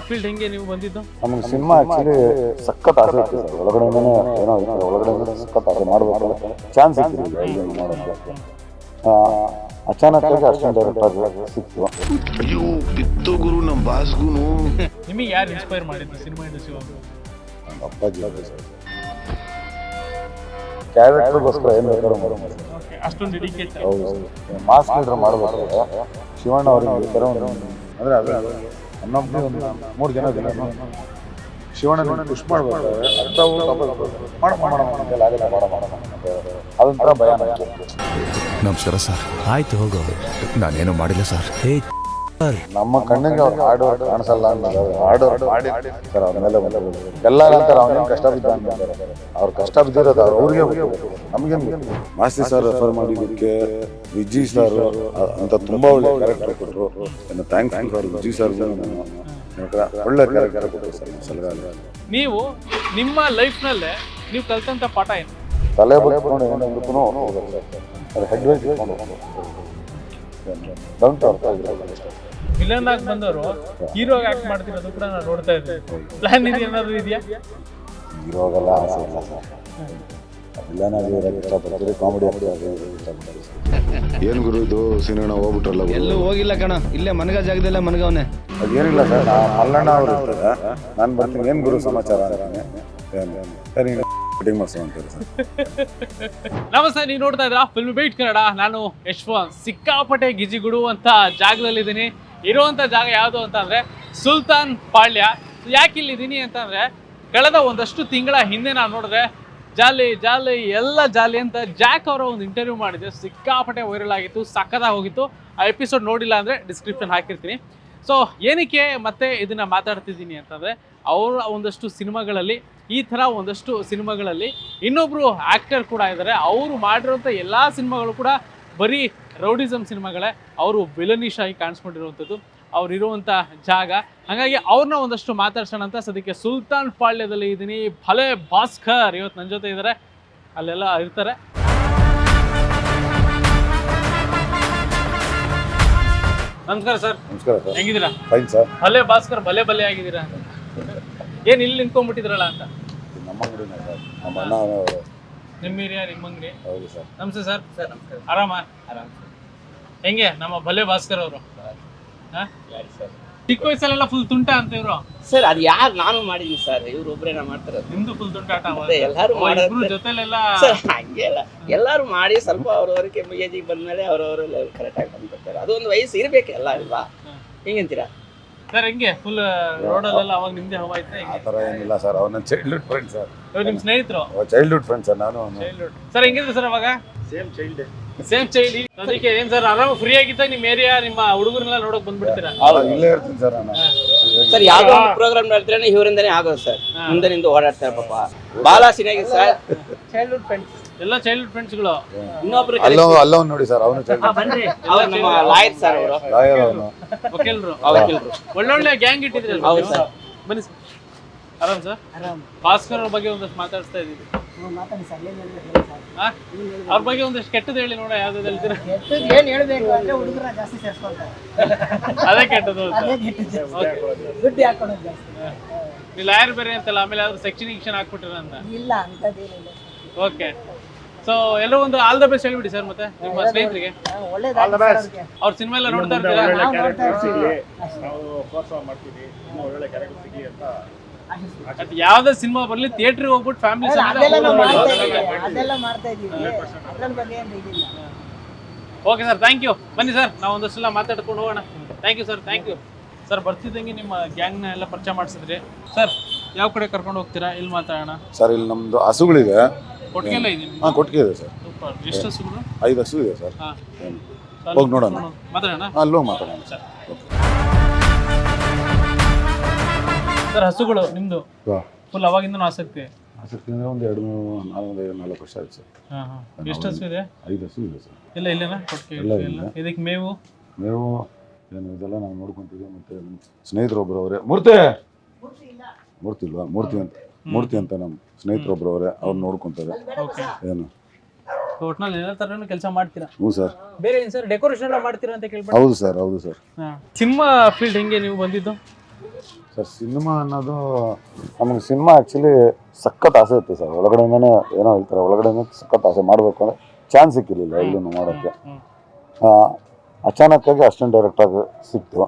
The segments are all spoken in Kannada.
ಫೀಲ್ಡ್ ಹೆಂಗೆ ನೀವು ಬಂದಿದ್ದು? ನಮಗೆ ಸಿನಿಮಾ ಆಕ್ಚುಲಿ ಸಖತ್ ಆಸೆ ಇತ್ತು. ಸರ್ ಒಳಗಡೆಯಿಂದನೇ ಏನೋ ಇತ್ತು. ಒಳಗಡೆ ಸಖತ್ ಆಸೆ ಮಾಡಬೇಕು. ಚಾನ್ಸ್ ಇತ್ತು ಅಚಾನಕ್ ಮಾಡೋಕ್ಕೆ ಆ, ಅಚಾನಕ್ಕಾಗಿ ಅಷ್ಟೊಂದು ಡೈರೆಕ್ಟರ್ ಸಿಕ್ತು ಅಯ್ಯೋ ಬಿತ್ತು ಗುರು ನಮ್ಮ ಬಾಸ್ಗುನು. ನಿಮಗೆ ಯಾರು ಇನ್ಸ್ಪೈರ್ ಮಾಡಿದ್ದು ಸಿನಿಮಾ ಇಂಡಸ್ಟ್ರಿ ನಮ್ಮ ಅಪ್ಪಾಜಿ ಅವ್ರು ಸರ್. ಕ್ಯಾರೆಕ್ಟರ್ಗೋಸ್ಕರ ಏನು ಬೇಕಾದ್ರೂ ಮಾಡೋದು ಓಕೆ ಅಷ್ಟೊಂದು ಡೆಡಿಕೇಟ್ ಹೌದು ಮಾಸ್ ಲೀಡರ್ ಮಾಡಬೇಕು ಶಿವಣ್ಣ ಅವರಿಗೆ ಈ ಥರ ಒಂದು ಅಂದರೆ ಅದು ಮೂರು ಜನ ಇದ್ದಾರೆ ಶಿವಣ್ಣ ಪುಷ್ ಮಾಡಬೇಕು ಅದೊಂಥರ ಭಯ ನಮಸ್ಕಾರ ಸರ್ ಆಯ್ತು ಹೋಗೋ ನಾನೇನು ಮಾಡಿಲ್ಲ ಸರ್ ಹೇ ನಮ್ಮ ಕಣ್ಣಿಗೆ ಅವ್ರು ಹಾರ್ಡ್ ಕಾಣಿಸಲ್ಲ ಅನ್ನೋದು ಹಾರ್ಡ್ ವರ್ಕ್ ಮಾಡಿ ಸರ್ ಅವ್ರ ಮೇಲೆ ಎಲ್ಲ ಅಂತಾರೆ ಅವನೇನು ಕಷ್ಟ ಬಿದ್ದ ಅಂತಾರೆ ಅವ್ರ ಕಷ್ಟ ಬಿದ್ದಿರೋದು ಅವ್ರು ಅವ್ರಿಗೆ ಗೊತ್ತಿರೋದು. ಮಾಸ್ತಿ ಸರ್ ರೆಫರ್ ಮಾಡಿದ್ದಕ್ಕೆ ವಿಜಿ ಸರ್ ಅಂತ ತುಂಬಾ ಒಳ್ಳೆ ಕ್ಯಾರೆಕ್ಟರ್ ಕೊಟ್ಟರು ಥ್ಯಾಂಕ್ಸ್ ಸರ್ ವಿಜಿ ಸರ್ ಒಳ್ಳೆ ಕ್ಯಾರೆಕ್ಟರ್ ಕೊಟ್ಟರು ಸರ್ ಸಲಗಾಲ ನೀವು ನಿಮ್ಮ ಲೈಫ್ನಲ್ಲೇ ನೀವು ಕಲ್ತಂತ ಪಾಠ ಏನು? ತಲೆ ಬಗ್ಕೊಂಡು ಏನಂದ್ರೂ ಅದು ಹೆಡ್ ವೈಸ್ ಡೌನ್ ವಿಲನ್ ಆಗಿ ಬಂದವರು ಹೀರೋ ಆಗಿ ಆಕ್ಟ್ ಮಾಡ್ತಿರೋದು ಕೂಡ ನಾನು ನೋಡ್ತಾ ಇದ್ದೀನಿ. ಪ್ಲಾನ್ ಇದೆ ಏನಾದ್ರು ಇದೆಯಾ? ಇರೋಗೆಲ್ಲ ಆಸೆ ಇಲ್ಲ ಸರ್. ವಿಲನಾಗಿ ಇರೋಕ್ಕೆ ಇಷ್ಟಪಡ್ತೀರಿ ಕಾಮಿಡಿ ಆಗಿ ಏನ್ ಗುರು ಇದು ಸಿನಿಮಾ ಹೋಗ್ಬಿಟ್ರಲ್ಲ ಎಲ್ಲೂ ಹೋಗಿಲ್ಲ ಕಣ. ಇಲ್ಲೇ ಮನಗ ಜಾಗದಲ್ಲೇ ಮನಗವನೆ. ಅದೇನಿಲ್ಲ ಸರ್ ಮಲ್ಲಣ್ಣ ಅವರು ನಾನು ಬರ್ತೀನಿ. ಏನು ಗುರು ಸಮಾಚಾರ ಅಂತಾನೆ ಏನು? ಸರಿ ಅಂತಾರೆ ಸರ್. ನಮಸ್ತೆ, ನೀವು ನೋಡ್ತಾ ಇದ್ದೀರಾ? ಫಿಲ್ಮ್ ಬೀಟ್ ಕನ್ನಡ ನಾನು ಯಶ್ವಂತ್. ಸಿಕ್ಕಾಪಟ್ಟೆ ಗಿಜಿಗುಡು ಅಂತ ಜಾಗದಲ್ಲಿದ್ದೀನಿ. ಇರುವಂತ ಜಾಗ ಯಾವುದು ಅಂತ ಅಂದ್ರೆ ಸುಲ್ತಾನ್ ಪಾಳ್ಯ. ಯಾಕೆ ಇಲ್ಲಿದ್ದೀನಿ ಅಂತಂದರೆ ಕಳೆದ ಒಂದಷ್ಟು ತಿಂಗಳ ಹಿಂದೆ ನಾನು ನೋಡಿದ್ರೆ ಜಾಲಿ ಜಾಲಿ, ಎಲ್ಲ ಜಾಲಿ ಅಂತ ಜಾಕ್ ಅವರ ಒಂದು ಇಂಟರ್ವ್ಯೂ ಮಾಡಿದ್ದೆ ಸಿಕ್ಕಾಪಟ್ಟೆ ವೈರಲ್ ಆಗಿತ್ತು ಸಕ್ಕತ್ತಾಗಿ ಹೋಗಿತ್ತು. ಆ ಎಪಿಸೋಡ್ ನೋಡಿಲ್ಲ ಅಂದರೆ ಡಿಸ್ಕ್ರಿಪ್ಷನ್ ಹಾಕಿರ್ತೀನಿ. ಸೊ ಏನಕ್ಕೆ ಮತ್ತೆ ಇದನ್ನ ಮಾತಾಡ್ತಿದ್ದೀನಿ ಅಂತಂದರೆ, ಅವರ ಒಂದಷ್ಟು ಸಿನಿಮಾಗಳಲ್ಲಿ ಈ ಥರ ಒಂದಷ್ಟು ಸಿನಿಮಾಗಳಲ್ಲಿ ಇನ್ನೊಬ್ಬರು ಆ್ಯಕ್ಟರ್ ಕೂಡ ಇದ್ದಾರೆ. ಅವರು ಮಾಡಿರೋಂಥ ಎಲ್ಲ ಸಿನಿಮಾಗಳು ಕೂಡ ಬರೀ ರೌಡಿಸಮ್ ಸಿನಿಮಾಗಳೇ. ಅವರು ವಿಲನಿಶ್ ಆಗಿ ಕಾಣಿಸ್ಕೊಂಡಿರುವಂಥದ್ದು. ಅವ್ರು ಇರುವಂಥ ಜಾಗ. ಹಾಗಾಗಿ ಅವ್ರನ್ನ ಒಂದಷ್ಟು ಮಾತಾಡ್ಸೋಣ ಅಂತ ಸದ್ಯಕ್ಕೆ ಸುಲ್ತಾನ್ ಪಾಳ್ಯದಲ್ಲಿ ಇದ್ದೀನಿ. ಭಲೆ ಭಾಸ್ಕರ್ ಇವತ್ತು ನನ್ನ ಜೊತೆ ಇದ್ದಾರೆ. ಅಲ್ಲೆಲ್ಲ ಇರ್ತಾರೆ. ನಮಸ್ಕಾರ ಸರ್. ನಮಸ್ಕಾರ ಸರ್. ಹೆಂಗಿದ್ದೀರಾ? ಫೈನ್ ಸರ್ ಭಲೆ ಭಾಸ್ಕರ್ ಭಲೆ ಭಲೆ ಆಗಿದ್ದೀರಾ ಏನು ಇಲ್ಲಿ ನಿಂತ್ಕೊಂಡ್ಬಿಟ್ಟಿದ್ರಲ್ಲ ಅಂತ? ನಮ್ಮ ಅಂಗಡಿನ ಸರ್ ನಮ್ಮ ಅಣ್ಣ ನಿಮ್ಮ ಏರಿಯಾ ನಿಮ್ಮ ಅಂಗಡಿ? ಹೌದು ಸರ್. ನಮಸ್ತೆ ಸರ್. ಸರ್ ನಮಸ್ಕಾರ ಆರಾಮ? ಆರಾಮ್ ಹೆಂಗೆ? ನಮ್ಮ ಭಲೆ ಭಾಸ್ಕರ್ ಅವರು. ಚಿಕ್ಕ ವಯಸ್ಸಲ್ಲೆಲ್ಲ ಫುಲ್ ತುಂಟ ಅಂತ ಇವರು? ಸರ್ ಅದು ಯಾರು ನಾನು ಮಾಡಿದೀನಿ ಸರ್. ಇವ್ರು ಒಬ್ರೇನ ಮಾಡ್ತಾರೆ ನಿಮ್ದು ಫುಲ್ ತುಂಟಾಟ ಮತ್ತೆ ಎಲ್ಲರೂ ಮಾಡೋದು. ಇಬ್ರು ಜೊತೆಲೆಲ್ಲ ಸರ್ ಹಂಗೆ ಅಲ್ಲ. ಎಲ್ಲರೂ ಮಾಡಿ ಸ್ವಲ್ಪ ಅವ್ರವ್ರಿಗೆ ಏಜಿಗೆ ಬಂದ್ಮೇಲೆ ಅವ್ರವ್ರ ಕರೆಕ್ಟ್ ಆಗಿ ಬಂದ್ಬಿಡ್ತಾರೆ. ಅದು ಒಂದು ವಯಸ್ಸು ಇರ್ಬೇಕು ಎಲ್ಲ ಅಲ್ವಾ? ಹೆಂಗಂತೀರಾ? ಸರ್ ಹೆಂಗೆ? ಫುಲ್ ರೋಡಲ್ಲೆಲ್ಲ ಅವಾಗ ನಿಮ್ದೇ ಹವಾ ಐತೆ ಆ ಥರ ಏನಿಲ್ಲ ಸರ್ ಅವ್ರು ನನ್ನ ಚೈಲ್ಡ್ಹುಡ್ ಫ್ರೆಂಡ್ ಸರ್ ಇವ್ರು ನಿಮ್ಮ ಸ್ನೇಹಿತರು? ಚೈಲ್ಡ್ಹುಡ್ ಫ್ರೆಂಡ್ ಸರ್ ನಾನು ಅವ್ನು. ಚೈಲ್ಡ್ಹುಡ್ ಸರ್ ಹೆಂಗಿದ್ರು ಸರ್ ಅವಾಗ? ಸೇಮ್ ಚೈಲ್ಡ್ ಸೇಮ್ ಚೈಲ್ಡ್ ಅದಕ್ಕೆ ಏನು ಸರ್ ಆರಾಮ ಫ್ರೀ ಆಗಿದ್ದಾಗ ನಿಮ್ಮ ಏರಿಯಾ ನಿಮ್ಮ ಹುಡುಗರನ್ನೆಲ್ಲ ನೋಡಕ್ ಬಂದ್ಬಿಡ್ತೀರಾ? ಇಲ್ಲೇ ಇರ್ತೀನಿ ಸರ್ ನಾನು. ಸರ್ ಯಾವ್ದೋ ಒಂದು ಪ್ರೋಗ್ರಾಮ್ ನೋಡ್ತಾರೆ ಇವರಿಂದನೇ ಆಗೋದು ಸರ್ ಮುಂದೆ ನಿಂದು ಓಡಾಡ್ತಾರೆ ಪಾಪ ಬಾಲ ಸಿನಾಗಿ ಸರ್ ಚೈಲ್ಡ್ಹುಡ್ ಫ್ರೆಂಡ್ಸ್ ಎಲ್ಲ ಚೈಲ್ಡ್ ಫ್ರೆಂಡ್ಸ್ಗಳು ಇನ್ನೊಬ್ರು ಅಲ್ಲೋ ಅಲ್ಲೋನ್ ನೋಡಿ ಸರ್ ಅವನು ಚೈಲ್ಡ್ ಬನ್ರಿ. ಅವ್ರು ನಮ್ಮ ಲಾಯರ್ ಸರ್ ಅವರು. ಲಾಯರ್ ಅವನು. ವಕೀಲರು. ವಕೀಲರು ಒಳ್ಳೊಳ್ಳೆ ಗ್ಯಾಂಗ್ ಇಟ್ಟಿದ್ರಲ್ಲ ಹೌದು ಸರ್. ಬನ್ನಿ ಸರ್. ಆರಾಮ್ ಸರ್? ಭಾಸ್ಕರ್ ಅವ್ರ ಬಗ್ಗೆ ಒಂದಷ್ಟು ಮಾತಾಡ್ತಾ ಇದ್ದೀವಿ. ಅವ್ರ ಬಗ್ಗೆ ಒಂದಷ್ಟು ಕೆಟ್ಟದ್ದು ಹೇಳಿ ನೋಡ ಯಾವ್ದು ಹೇಳ್ತೀರಾ? ಏನು ಹೇಳ್ಬೇಕು ಅಂದ್ರೆ ಹುಡುಗರ ಜಾಸ್ತಿ ಸೇರ್ಸ್ಕೊಳ್ತಾರೆ. ಅದೇ ಕೆಟ್ಟದ್ದು. ದುಡ್ಡು ಹಾಕೊಳ್ಳೋದು ಜಾಸ್ತಿ? ನೀವು ಲಾಯರ್ ಬೇರೆ ಅಂತಲ್ಲ ಆಮೇಲೆ ಯಾವ್ದು ಸೆಕ್ಷನ್ ಗಿಕ್ಷನ್ ಹಾಕ್ಬಿಟ್ರ ಅಂತ. ಇಲ್ಲ ಅಂತದೇನಿಲ್ಲ. ಓಕೆ ಸೊ ಎಲ್ಲರೂ ಒಂದು ಆಲ್ ದ ಬೆಸ್ಟ್ ಹೇಳ್ಬಿಡಿ ಸರ್ ಮತ್ತೆ ನಿಮ್ಮ ಸ್ನೇಹಿತರಿಗೆ. ಒಳ್ಳೇದಾಗ್ಲಿ ಸರ್ ಅವ್ರಿಗೆ. ಅವ್ರ ಸಿನಿಮಾ ಎಲ್ಲ ನೋಡ್ತಾ ಇರ್ತೀರಾ. ಅದು ಯಾವ್ದೇ ಸಿನಿಮಾ ಬರ್ಲಿ ಥಿಯೇಟರ್ ಹೋಗ್ಬಿಟ್ಟು ಫ್ಯಾಮಿಲಿ ಅಲ್ಲ, ಅದೆಲ್ಲ ನಾವು ಮಾಡ್ತಾ ಸಮೇತ ಮಾಡ್ತಾ ಇದೀವಿ ಅದ್ರ ಬಗ್ಗೆ ಏನ್ ಇದಿಲ್ಲ. ಓಕೆ ಸರ್ ಥ್ಯಾಂಕ್ ಯು ಬನ್ನಿ ಸರ್ ನಾವು ಒಂದಷ್ಟೆಲ್ಲ ಮಾತಾಡ್ಕೊಂಡು ಹೋಗೋಣ. Thank you sir thank you sir ಬರ್ತಿದ್ದಂಗೆ ನಿಮ್ಮ ಗ್ಯಾಂಗ್ನ ಎಲ್ಲ ಪರಿಚಯ ಮಾಡಿಸಿದ್ರಿ. ಸರ್ ಯಾವ ಕಡೆ ಕರ್ಕೊಂಡು ಹೋಗ್ತೀರಾ? ಇಲ್ಲಿ ಮಾತಾಡೋಣ? ಸರ್ ಇಲ್ಲಿ ಕೊಟ್ಟಿಗೆಲ್ಲ ಇದೀನಿ ಹಾಂ ಕೊಟ್ಟಿಗೆ ಇದೆ ಸರ್. ಐದು ಹಸು ಇದೆ ಸರ್. ಹಾಂ. ಹೋಗಿ ನೋಡೋಣ. ಮಾತಾಡೋಣ? ಅಲ್ಲೋ ಮಾತಾಡೋಣ. ಸರ್. ಸರ್ ಹಸುಗಳು ನಿಮ್ಮದು ಫುಲ್ ಅವಾಗಿಂದ ಆಸಕ್ತಿ? ಆಸಕ್ತಿ ಅಂದರೆ ಒಂದು ಎರಡು ನೂರು ನಾಲ್ಕು ನಾಲ್ಕು ವರ್ಷ ಆಯ್ತು ಸರ್. ಹಾಂ ಹಾಂ. ಎಷ್ಟು ಹಸು ಇದೆ? ಐದು ಹಸು ಇದೆ ಸರ್. ಇಲ್ಲ ಇಲ್ಲೇನಾ? ಕೊಟ್ಟಿಗೆ ಇದಕ್ಕೆ ಮೇವು? ಮೇವು ಏನು ಇದೆಲ್ಲ ನಾವು ನೋಡ್ಕೊಂತೀವಿ ಮತ್ತೆ ಸ್ನೇಹಿತರು ಸ್ನೇಹಿತರೊಬ್ಬರು ಅವರೇ. ಮೂರ್ತಿ! ಮೂರ್ತಿ ಇಲ್ವಾ? ಮೂರ್ತಿ ಅಂತ. ಮೂರ್ತಿ ಅಂತ ನಮ್ಮ ಸ್ನೇಹಿತರೊಬ್ಬರು ಅವರೇ ಅವ್ರು ನೋಡ್ಕೊಂತಾರೆ. ಓಕೆ ಏನು? ಎಲ್ಲ ಥರನೂ ಕೆಲಸ ಮಾಡ್ತೀರಾ? ಹ್ಞೂ ಸರ್. ಬೇರೆ ಏನು ಸರ್ ಡೆಕೋರೇಷನ್ ಎಲ್ಲ ಮಾಡ್ತೀರಾ ಅಂತ ಕೇಳ್ಬಿಟ್ಟು? ಹೌದು ಸರ್ ಹೌದು ಸರ್. ಸಿನಿಮಾ ಫೀಲ್ಡ್ ಹೆಂಗೆ ನೀವು ಬಂದಿದ್ದು? ಸರ್ ಸಿನಿಮಾ ಅನ್ನೋದು ನಮಗೆ ಸಿನಿಮಾ ಆ್ಯಕ್ಚುಲಿ ಸಖತ್ ಆಸೆ ಇತ್ತು ಸರ್. ಒಳಗಡೆಯಿಂದನೇ ಏನೋ ಹೇಳ್ತಾರೆ ಒಳಗಡೆಯಿಂದ ಸಖತ್ ಆಸೆ ಮಾಡಬೇಕು ಅಂದರೆ ಚಾನ್ಸ್ ಸಿಕ್ಕಿರಲಿಲ್ಲ ಎಲ್ಲೂ ಮಾಡೋಕ್ಕೆ ಅಚಾನಕ್ಕಾಗಿ ಅಸಿಸ್ಟೆಂಟ್ ಡೈರೆಕ್ಟಾಗಿ ಸಿಕ್ತು.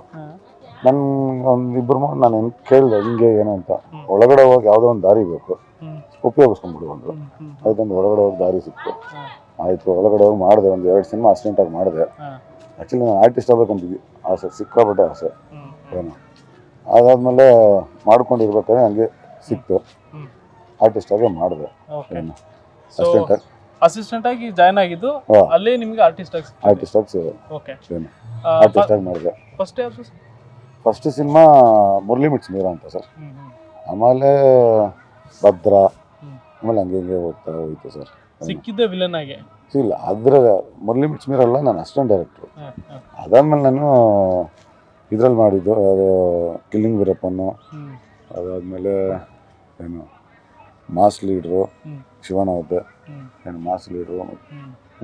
ಹ್ಮ್. ಒಂದ್ ಇಬ್ರು ಇಬ್ಬರು ಮೂರು ನಾನು ಏನು ಕೇಳಿದೆ ಹಿಂಗೆ ಏನು ಅಂತ. ಒಳಗಡೆ ಹೋಗಿ ಯಾವುದೋ ಒಂದು ದಾರಿ ಬೇಕು. ಉಪಯೋಗಿಸ್ಕೊಂಡ್ಬಿಡು ಅಂದರು. ಅದೊಂದು ಒಳಗಡೆ ಹೋಗಿ ದಾರಿ ಸಿಕ್ತು. ಆಯ್ತು ಒಳಗಡೆ ಹೋಗಿ ಮಾಡಿದೆ ಒಂದು ಎರಡು ಸಿನಿಮಾ ಅಸಿಸ್ಟೆಂಟಾಗಿ ಮಾಡಿದೆ. ಆಕ್ಚುಲಿ ಆ್ಯಕ್ಚುಲಿ ನಾನು ಆರ್ಟಿಸ್ಟ್ ಆಗ್ಬೇಕಂತಿದ್ವಿ ಆಸೆ ಸಿಕ್ಕಾಪಟ್ಟೆ ಆಸೆ. ಏನು? ಅದಾದ್ಮೇಲೆ ಮಾಡ್ಕೊಂಡಿರ್ಬೇಕಾದ್ರೆ ಹಂಗೆ ಸಿಕ್ತು. ಆರ್ಟಿಸ್ಟ್ ಆಗಿ ಮಾಡಿದೆ. ಏನು? ಅಸ್ಟೆಂಟ್ ಅಸಿಸ್ಟೆಂಟಾಗಿ ಅಸಿಸ್ಟೆಂಟ್ ಆಗಿ ಜಾಯ್ನ್ ಆಗಿದ್ದು ಹಾ. ಅಲ್ಲೇ ನಿಮ್ಗೆ ಆರ್ಟಿಸ್ಟ್ ಆಗಿ ಆರ್ಟಿಸ್ಟಾಗಿ ಓಕೆ ಏನು? ಆರ್ಟಿಸ್ಟಾಗಿ ಮಾಡಿದೆ. ಫಸ್ಟ್ ಯಾವುದು first cinema Murali meets Meera ಅಂತ ಸರ್. ಆಮೇಲೆ ಭದ್ರ ಆಮೇಲೆ ಹಂಗೆ ಹಿಂಗೆ ಹೋಗ್ತಾ ಹೋಯ್ತು ಸರ್ ಸಿಕ್ಕಿದ್ದೆ ವಿಲನ್ ಆಗಿ? ಇಲ್ಲ ಅದ್ರ ಮುರಳಿ ಮಿಟ್ಸ್ ಮೀರಲ್ಲ ನಾನು ಅಸ್ಟೆಂಟ್ ಡೈರೆಕ್ಟ್ರು ಅದಾದ್ಮೇಲೆ ನಾನು ಇದ್ರಲ್ಲಿ ಮಾಡಿದ್ದು ಅದು ಕಿಲ್ಲಿಂಗ್ ವೀರಪ್ಪನ್ನು ಅದಾದಮೇಲೆ ಏನು ಮಾಸ್ ಲೀಡ್ರು ಶಿವನವದ್ದೆ ಏನು ಮಾಸ್ ಲೀಡ್ರು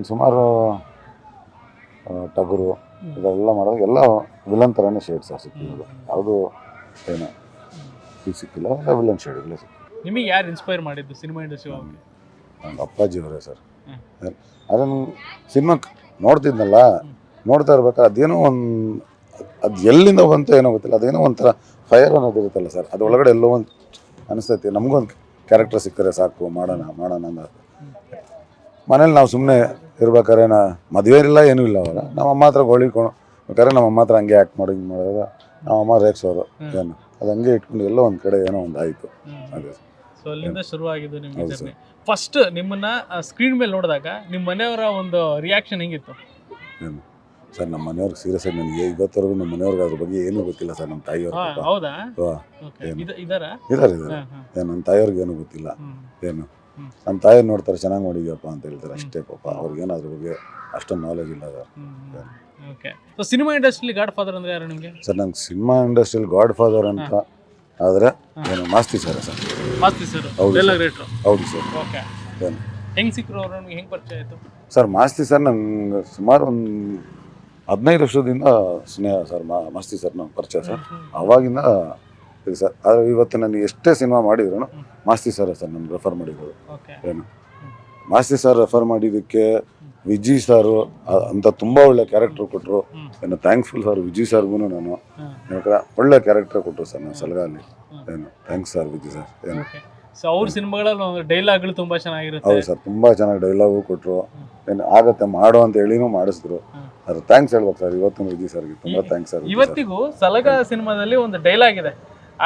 ಸುಮಾರು ಟಗರು. ಇದೆಲ್ಲ ಮಾಡೋದು ಎಲ್ಲ ವಿಲನ್ ಥರನೇ ಶೇಡ್ ಸರ್ ಸಿಕ್ಕಿರೋದು ಯಾವುದು ಏನು ಇದು ಸಿಕ್ಕಿಲ್ಲ. ಎಲ್ಲ ವಿಲನ್ ಶೇಡ್ಗಳೇ ಸಿಕ್ಕಿಲ್ಲ ನಿಮಗೆ ಯಾರು ಇನ್ಸ್ಪೈರ್ ಮಾಡಿದ್ದು ಸಿನಿಮಾ ಇಂಡಸ್ಟ್ರಿ ನಮ್ಮ ಅಪ್ಪಾಜಿ ಅವರೇ ಸರ್ ಅದೇ ಅದನ್ನು ಸಿನಿಮಾ ನೋಡ್ತಿದ್ನಲ್ಲ ನೋಡ್ತಾ ಇರ್ಬೇಕಾದ್ರೆ ಅದೇನೋ ಒಂದು ಅದು ಎಲ್ಲಿಂದ ಬಂತು ಏನೋ ಗೊತ್ತಿಲ್ಲ. ಅದೇನೋ ಒಂಥರ ಫೈರ್ ಅನ್ನೋದು ಇರುತ್ತಲ್ಲ ಸರ್ ಅದು ಒಳಗಡೆ ಎಲ್ಲೋ ಒಂದು ಅನಿಸ್ತೈತಿ. ನಮಗೊಂದು ಕ್ಯಾರೆಕ್ಟರ್ ಸಿಕ್ಕರೆ ಸಾಕು ಮಾಡೋಣ ಮಾಡೋಣ ಅಂತ. ಮನೇಲಿ ನಾವು ಸುಮ್ಮನೆ ಇರ್ಬೇಕಾದ್ರೆ ನಾ ಮದುವೆ ಇಲ್ಲ ಏನೂ ಇಲ್ಲ ಅವಾಗ ನಮ್ಮ ಅಮ್ಮ ಹತ್ರ ಗೋಳಿಕೊಂಡು ಬೇಕಾದ್ರೆ ನಮ್ಮ ಅಮ್ಮ ಹತ್ರ ಹಂಗೆ ಆ್ಯಕ್ಟ್ ಮಾಡಿ ಹಿಂಗೆ ಮಾಡೋದು. ನಮ್ಮ ಅಮ್ಮ ರೇಗ್ಸೋರು ಏನು? ಅದು ಹಂಗೆ ಇಟ್ಕೊಂಡು ಎಲ್ಲೋ ಒಂದು ಕಡೆ ಏನೋ ಒಂದು ಆಯಿತು. ಅದೇ. ಸೊ ಅಲ್ಲಿಂದ ಶುರುವಾಗಿದ್ದು ನಿಮ್ಮ ಜರ್ನಿ ಫಸ್ಟ್ ನಿಮ್ಮನ್ನ ಸ್ಕ್ರೀನ್ ಮೇಲೆ ನೋಡಿದಾಗ ನಿಮ್ಮ ಮನೆಯವರ ಒಂದು ರಿಯಾಕ್ಷನ್ ಹೆಂಗಿತ್ತು? ಏನು? ಸರ್ ನಮ್ಮ ಮನೆಯವ್ರಿಗೆ ಸೀರಿಯಸ್ ಆಗಿ ನನಗೆ ಇವತ್ತವರೆಗೂ ನಮ್ಮ ಮನೆಯವ್ರಿಗೆ ಅದ್ರ ಬಗ್ಗೆ ಏನೂ ಗೊತ್ತಿಲ್ಲ ಸರ್ ನಮ್ಮ ತಾಯಿಯವ್ರು ಹೌದಾ? ಇದಾರ? ಇದಾರೆ. ಏನು ನಮ್ಮ ತಾಯಿಯವ್ರಿಗೆ ಏನೂ ಗೊತ್ತಿಲ್ಲ. ಏನು. ನಮ್ಮ ತಾಯಿ ನೋಡ್ತಾರೆ ಚೆನ್ನಾಗಿ ನೋಡಿದ್ಯಪ್ಪ ಅಂತ ಹೇಳ್ತಾರೆ ಅಷ್ಟೇ ಪಾಪ. ಅವ್ರಿಗೇನು ಅದ್ರ ಬಗ್ಗೆ ಅಷ್ಟೊಂದು ನಾಲೆಜ್ ಇಲ್ಲ ಸರ್ ಓಕೆ ಸೊ ಸಿನಿಮಾ ಇಂಡಸ್ಟ್ರಿಲಿ ಗಾಡ್ ಫಾದರ್ ಅಂದ್ರೆ ಯಾರು ನಿಮಗೆ? ಸರ್ ನಂಗೆ ಸಿನಿಮಾ ಇಂಡಸ್ಟ್ರಿಯಲ್ಲಿ ಗಾಡ್ ಫಾದರ್ ಅಂತ ಆದರೆ ಏನು Maasti sir sir? Maasti sir ಹೌದು ಎಲ್ಲ. ಗ್ರೇಟ್ರು ಹೌದು ಸರ್ ಓಕೆ ಏನು? ಹೆಂಗೆ ಸಿಕ್ಕರು ಅವರು ನಮ್ಗೆ? ಹೆಂಗ್ ಪರಿಚಯ ಆಯ್ತು? ಸರ್ ಮಾಸ್ತಿ ಸರ್ ನಂಗೆ ಸುಮಾರು ಒಂದು ಹದಿನೈದು ವರ್ಷದಿಂದ ಸ್ನೇಹ ಸರ್ ಮಾ ಮಾಸ್ತಿ ಸರ್ ನಮ್ಮ ಪರಿಚಯ ಸರ್ ಅವಾಗಿಂದ ಇದು ಸರ್ ಆದರೆ ಇವತ್ತು ನನಗೆ ಎಷ್ಟೇ ಸಿನಿಮಾ ಮಾಡಿದ್ರು ಮಾಸ್ತಿ ಸರ್ ಸರ್ ನಮ್ಗೆ ರೆಫರ್ ಮಾಡಿರೋದು ಏನು? ಮಾಸ್ತಿ ಸರ್ ರೆಫರ್ ಮಾಡಿದ್ದಕ್ಕೆ ವಿಜಿ ಸಾರು ಅಂತ ತುಂಬ ಒಳ್ಳೆ ಕ್ಯಾರೆಕ್ಟರ್ ಕೊಟ್ಟರು. ಏನು ಥ್ಯಾಂಕ್ಫುಲ್ ಸರ್ ವಿಜಿ ಸರ್ಗೂ ನಾನು. ಯಾಕಂದ್ರೆ ಒಳ್ಳೆ ಕ್ಯಾರೆಕ್ಟರ್ ಕೊಟ್ಟರು ಸರ್ ನಾನು ಸಲಗಾಲಿ. ಏನು ಥ್ಯಾಂಕ್ಸ್ ಸರ್ ವಿಜಿ ಸರ್ ಏನು? ಸೊ ಅವ್ರ ಸಿನಿಮಾಗಳಲ್ಲಿ ಡೈಲಾಗ್ಗಳು ತುಂಬಾ ಚೆನ್ನಾಗಿರುತ್ತೆ. ಹೌದು ಸರ್ ತುಂಬ ಚೆನ್ನಾಗಿ ಡೈಲಾಗು ಕೊಟ್ಟರು ಏನು ಆಗತ್ತೆ ಮಾಡು ಅಂತ ಹೇಳಿನೂ ಮಾಡಿಸಿದ್ರು. ಅದು ಥ್ಯಾಂಕ್ಸ್ ಹೇಳ್ಬೇಕು ಸರ್ ಇವತ್ತು ವಿಜಿ ಸರ್ಗೆ ತುಂಬ ಥ್ಯಾಂಕ್ಸ್ ಸರ್ ಇವತ್ತಿಗೂ ಸಲಗ ಸಿನಿಮಾದಲ್ಲಿ ಒಂದು ಡೈಲಾಗ್ ಇದೆ.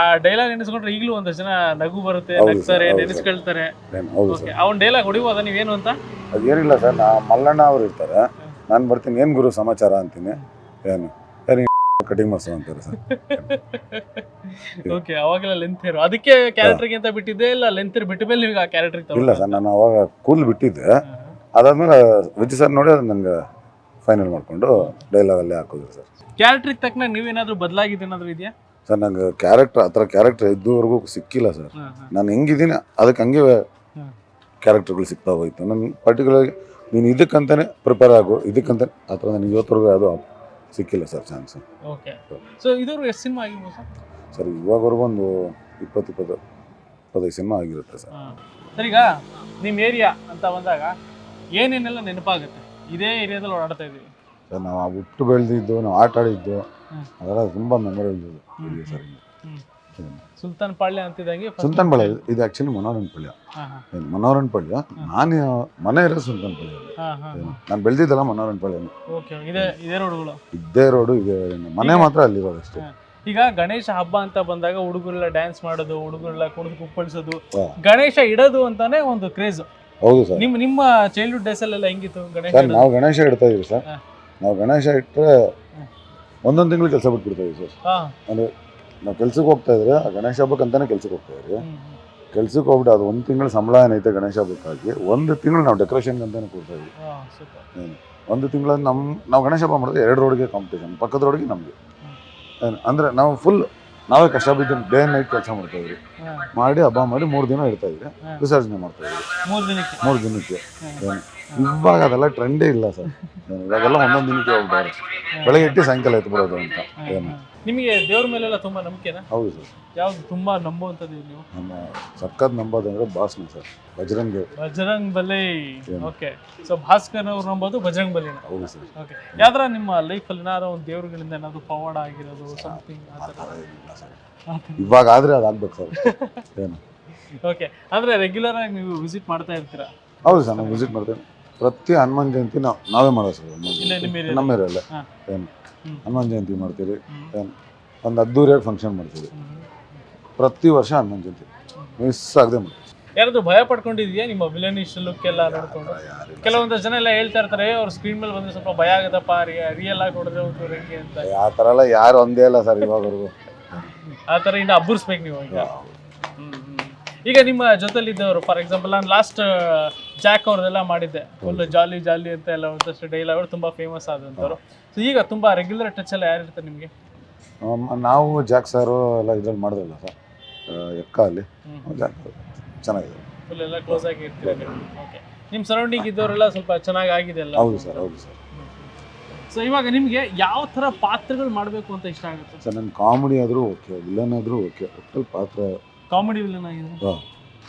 ಆ ಡೈಲಾಗ್ ನೆನೆಸ್ಕೊಂಡ್ರೆ ಈಗಲೂ ಒಂದಷ್ಟು ಜನ ನಗು ಬರುತ್ತೆ ನಗ್ತಾರೆ. ನೆನೆಸ್ಕೊಳ್ತಾರೆ. ಹೌದು ಸರ್. ಅವನ್ ಡೈಲಾಗ್ ಹೊಡಿಬೋದ ನೀವೇನು ಅಂತ? ಅದೇನಿಲ್ಲ ಸರ್ ನಾ ಮಲ್ಲಣ್ಣ ಅವ್ರು ಇರ್ತಾರೆ. ನಾನು ಬರ್ತೀನಿ ಏನು ಗುರು ಸಮಾಚಾರ ಅಂತೀನಿ. ಏನು? ಸರಿ ಕಟಿಂಗ್ ಮಾಡ್ಸೋ ಅಂತಾರೆ ಸರ್. ಓಕೆ ಅವಾಗೆಲ್ಲ ಲೆಂತ್ ಇರು. ಅದಕ್ಕೆ ಕ್ಯಾರೆಕ್ಟರ್ಗೆ ಅಂತ ಬಿಟ್ಟಿದ್ದೆ ಇಲ್ಲ ಲೆಂತ್ ಬಿಟ್ಟ ಮೇಲೆ ನಿಮಗೆ ಆ ಕ್ಯಾರೆಕ್ಟರ್ ಇಲ್ಲ ಸರ್ ನಾನು ಅವಾಗ ಕೂಲ್ ಬಿಟ್ಟಿದ್ದೆ. ಅದಾದ್ಮೇಲೆ ವಿಜಯ್ ಸರ್ ನೋಡಿ ಅದು ನನಗೆ ಫೈನಲ್ ಮಾಡಿಕೊಂಡು ಡೈಲಾಗಲ್ಲೇ ಹಾಕೋದು ಸರ್. ಕ್ಯಾರೆಕ್ಟ್ರಿಗೆ ತಕ್ಕನಾಗ ನೀವೇನಾದ್ರು ಬದಲಾಗಿದ್ದು ಏನಾದರೂ ಇದೆಯಾ? ಸರ್ ನಂಗೆ ಕ್ಯಾರೆಕ್ಟರ್ ಆ ಥರ ಕ್ಯಾರೆಕ್ಟರ್ ಇದ್ದವರೆಗೂ ಸಿಕ್ಕಿಲ್ಲ ಸರ್. ನಾನು ಹೆಂಗಿದ್ದೀನಿ ಅದಕ್ಕೆ ಹಂಗೆ ಕ್ಯಾರೆಕ್ಟರ್ಗಳು ಸಿಗ್ತಾ ಹೋಯ್ತು. ನನ್ನ ಪರ್ಟಿಕ್ಯುಲರ್ ನೀನು ಇದಕ್ಕಂತಾನೆ ಪ್ರಿಪೇರ್ ಆಗು ಇದಕ್ಕಂತಾನೆ ಆ ಥರ ನನಗೆ ಇವತ್ತರೆಗೂ ಅದು ಸಿಕ್ಕಿಲ್ಲ ಸರ್ ಚಾನ್ಸ್ ಓಕೆ ಸೊ ಎಷ್ಟು ಸಿನಿಮಾ ಆಗಿರ್ಬೋದು ಸರ್? ಸರ್ ಇವಾಗವರೆಗೂ ಒಂದು ಇಪ್ಪತ್ತು ಇಪ್ಪತ್ತು ಇಪ್ಪತ್ತೈದು ಸಿನಿಮಾ ಆಗಿರುತ್ತೆ ಸರ್. ಸರ್ ಈಗ ನಿಮ್ಮ ಏರಿಯಾ ಅಂತ ಬಂದಾಗ ಏನೇನೆಲ್ಲ ನೆನಪಾಗುತ್ತೆ? ಇದೇ ಏರಿಯಾದಲ್ಲಿ ಓಡಾಡ್ತಾ ಇದೀವಿ ಸರ್ ನಾವು ಆ ಹುಟ್ಟು ಬೆಳೆದಿದ್ದು ನಾವು ಆಟ ಆಡಿದ್ದು ಅದೆಲ್ಲ ತುಂಬ ಇದೆ ಸರ್. ಸುಲ್ತಾನ್ ಪಾಳ್ಯ ಅಂತಿದ್ದಂಗೆ ಸುಲ್ತಾನ್ ಪಾಳ್ಯ ಇದು ಆ್ಯಕ್ಚುಲಿ ಮನೋರನ್ ಪಾಳ್ಯ. ಮನೋರನ್ ಪಾಳ್ಯ ನಾನು ಮನೆ ಇರೋ ಸುಲ್ತಾನ್ ಪಾಳ್ಯ. ನಾನು ಬೆಳೆದಿದ್ದಲ್ಲ ಮನೋರನ್ ಪಾಳ್ಯ ಇದೇ ಇದೇ ರೋಡ್ಗಳು ಇದ್ದೇ ರೋಡು ಇದೆ ಮನೆ ಮಾತ್ರ ಅಲ್ಲಿರೋದು ಅಷ್ಟೇ. ಈಗ ಗಣೇಶ ಹಬ್ಬ ಅಂತ ಬಂದಾಗ ಹುಡುಗರೆಲ್ಲ ಡ್ಯಾನ್ಸ್ ಮಾಡೋದು ಹುಡುಗರೆಲ್ಲ ಕುಣಿದು ಕುಪ್ಪಳಿಸೋದು. ಗಣೇಶ ಇಡೋದು ಅಂತಾನೆ ಒಂದು ಕ್ರೇಜ್ ಹೌದು ಸರ್. ನಿಮ್ಮ ನಿಮ್ಮ ಚೈಲ್ಡ್ಹುಡ್ ಡೇಸ್ ಅಲ್ಲೆಲ್ಲ ಹೆಂಗಿತ್ತು ಗಣೇಶ ನಾವು ಗಣೇಶ ಇಡ್ತಾ ಇದೀವಿ ಸರ್. ನಾವು ಗಣೇಶ ಇಟ್ಟರೆ ಒಂದೊಂದು ತಿಂಗಳು ಕೆಲಸ ಬಿಟ್ಬಿಡ್ತೇವೆ ಸರ್ ಅಂದರೆ ನಾವು ಕೆಲ್ಸಕ್ಕೆ ಹೋಗ್ತಾ ಇದ್ರೆ ಆ ಗಣೇಶ ಹಬ್ಬಕ್ಕೆ ಅಂತಾನೆ ಕೆಲ್ಸಕ್ಕೆ ಹೋಗ್ತಾ ಇದ್ರಿ. ಕೆಲ್ಸಕ್ಕೆ ಹೋಗ್ಬಿಟ್ಟು ಅದು ಒಂದು ತಿಂಗಳು ಸಂಬಳ ಏನೈತೆ ಗಣೇಶ ಹಬ್ಬಕ್ಕಾಗಿ ಒಂದು ತಿಂಗಳು ನಾವು ಡೆಕೋರೇಷನ್ಗೆ ಅಂತಾನೆ ಕೊಡ್ತಾ ಇದ್ವಿ. ಒಂದು ತಿಂಗಳ ನಮ್ಮ ನಾವು ಗಣೇಶ ಹಬ್ಬ ಮಾಡಿದ್ರೆ ಎರಡು ರೋಡ್ಗೆ ಕಾಂಪಿಟೇಷನ್ ಪಕ್ಕದ ರೋಡ್ಗೆ ನಮಗೆ. ಅಂದರೆ ನಾವು ಫುಲ್ ನಾವೇ ಕಷ್ಟ ಬಿದ್ದು ಡೇ ನೈಟ್ ಕೆಲಸ ಮಾಡ್ತಾ ಇದ್ವಿ. ಮಾಡಿ ಹಬ್ಬ ಮಾಡಿ ಮೂರು ದಿನ ಇಡ್ತಾ ಇದ್ವಿ. ವಿಸರ್ಜನೆ ಮಾಡ್ತಾ ಇದ್ವಿ. ಮೂರ್ ದಿನಕ್ಕೆ. ಮೂರು ದಿನಕ್ಕೆ. ಇವಾಗ ಅದೆಲ್ಲ ಟ್ರೆಂಡೇ ಇಲ್ಲ ಸರ್. ಇವಾಗೆಲ್ಲ ಒಂದೊಂದು ದಿನಕ್ಕೆ ಹೋಗ್ತಾರೆ ಬೆಳಗ್ಗೆ ಇಟ್ಟು ಸಾಯಂಕಾಲ ಬರೋದು ಅಂತ. ಏನು? ನಿಮಗೆ ದೇವ್ರ ಮೇಲೆಲ್ಲ ತುಂಬಾ ನಂಬಿಕೆನಾ? ಹೌದು ಸರ್. ಯಾವ್ದು ತುಂಬಾ ನಂಬುವಂಥದ್ದು ನೀವು? ನಮ್ಮ ಸಖತ್ ನಂಬೋದಂದ್ರೆ ಬಾಸ್ನ sir. Bajrang Bajrang Bali. Okay. So Bhaskar ಅವ್ರು ನಂಬೋದು ಬಜರಂಗ್ ಬಲಿನ? ಹೌದು ಸರ್. ಓಕೆ. ಯಾವ್ದಾರ ನಿಮ್ಮ ಲೈಫಲ್ಲಿ ಏನಾದ್ರು ಒಂದು ದೇವ್ರಗಳಿಂದ ಏನಾದ್ರು ಪವಾಡ ಆಗಿರೋದು ಸಮಥಿಂಗ್ ಆ ಥರ ಇವಾಗ ಆದ್ರೆ ಅದಾಗ್ಬೇಕು ಸರ್. ಏನು? ಓಕೆ. ಅಂದ್ರೆ ರೆಗ್ಯುಲರ್ ಆಗಿ ನೀವು ವಿಸಿಟ್ ಮಾಡ್ತಾ ಇರ್ತೀರಾ? ಹೌದು ಸರ್ ನಾನು ವಿಸಿಟ್ ಮಾಡ್ತೇವೆ. ಪ್ರತಿ ಹನುಮಾನ್ ಜಯಂತಿ ನಾವು ನಾವೇ ಮಾಡೋದು ಸರ್ ಹನುಮಾನ್ ಜಯಂತಿ. ನಮ್ಮ ಏರಿಯಲ್ಲೇ. ಹಾ. ಏನು? ಹನುಮಾನ್ ಜಯಂತಿ ಮಾಡ್ತೀವಿ ಏನು? ಒಂದು ಅದ್ದೂರಿಯಾಗಿ ಫಂಕ್ಷನ್ ಮಾಡ್ತೀವಿ ಪ್ರತಿ ವರ್ಷ ಹನುಮಾನ್ ಜಯಂತಿ. ಮಿಸ್ ಆಗದೆ ಮಾಡ್ತೀವಿ. ಯಾರಾದ್ರೂ ಭಯ ಪಡ್ಕೊಂಡಿದ್ಯಾ? ನಿಮ್ಮ ವಿಲನಿಶ್ ಲುಕ್ ಎಲ್ಲ ನೋಡ್ಕೊಂಡು? ಕೆಲವೊಂದು ಜನ ಎಲ್ಲ ಹೇಳ್ತಾ ಇರ್ತಾರೆ ಅವ್ರ ಸ್ಕ್ರೀನ್ ಮೇಲೆ ಬಂದ್ರೆ ಸ್ವಲ್ಪ ಭಯ ಆಗದಪ್ಪ ರಿಯಲ್ ಆಗಿ ನೋಡಿದ್ರೆ ಹೆಂಗೆ ಅಂತ. ಆ ಥರ ಎಲ್ಲ ಯಾರು ಒಂದೇ ಇಲ್ಲ ಸರ್ ಇವಾಗವರೆಗೂ. ಆ ಥರ ಇನ್ನು ಅಬ್ಬರಿಸ್ಬೇಕು ನೀವು. ಈಗ ನಿಮ್ಮ ಜೊತೆಲಿದ್ದವರು ಫಾರ್ ಎಕ್ಸಾಂಪಲ್ ನಾನು ಲಾಸ್ಟ್ ಜಾಕ್ ಅವ್ರದ್ದೆಲ್ಲ ಮಾಡಿದ್ದೆ. ಫುಲ್ ಜಾಲಿ ಜಾಲಿ ಅಂತ ಎಲ್ಲ ಒಂದಷ್ಟು ಅವರು ತುಂಬ ಫೇಮಸ್ ಆದಂಥವ್ರು. ಸೊ ಈಗ ತುಂಬ ರೆಗ್ಯುಲರ್ ಟಚ್ ಎಲ್ಲ ಯಾರು ಇರ್ತಾರೆ ನಿಮಗೆ? ನಾವು ಜಾಕ್ ಸಾರು ಎಲ್ಲ ಇದ್ರಲ್ಲಿ ಮಾಡಿದ್ರಲ್ಲ ಸರ್ ಎಕ್ಕ ಅಲ್ಲಿ. ಜಾಕ್ ಚೆನ್ನಾಗಿದೆ. ಫುಲ್ ಎಲ್ಲ ಕ್ಲೋಸ್ ಆಗಿ ಇರ್ತೀರ ಓಕೆ ನಿಮ್ಮ ಸರೌಂಡಿಂಗ್ ಇದ್ದವರೆಲ್ಲ ಸ್ವಲ್ಪ ಚೆನ್ನಾಗಿ ಆಗಿದೆ ಅಲ್ಲ? ಹೌದು ಸರ್ ಹೌದು ಸರ್ ಸೊ ಇವಾಗ ನಿಮಗೆ ಯಾವ ಥರ ಪಾತ್ರಗಳು ಮಾಡಬೇಕು ಅಂತ ಇಷ್ಟ ಆಗುತ್ತೆ? ಸರ್ ನನ್ನ ಕಾಮಿಡಿ ಆದರೂ ಓಕೆ ವಿಲನ್ ಆದರೂ ಓಕೆ ಒಟ್ಟಲ್ಲಿ ಪಾತ್ರ ಕಾಮಿಡಿ ವಿಲನ್ ಆಗಿದೆ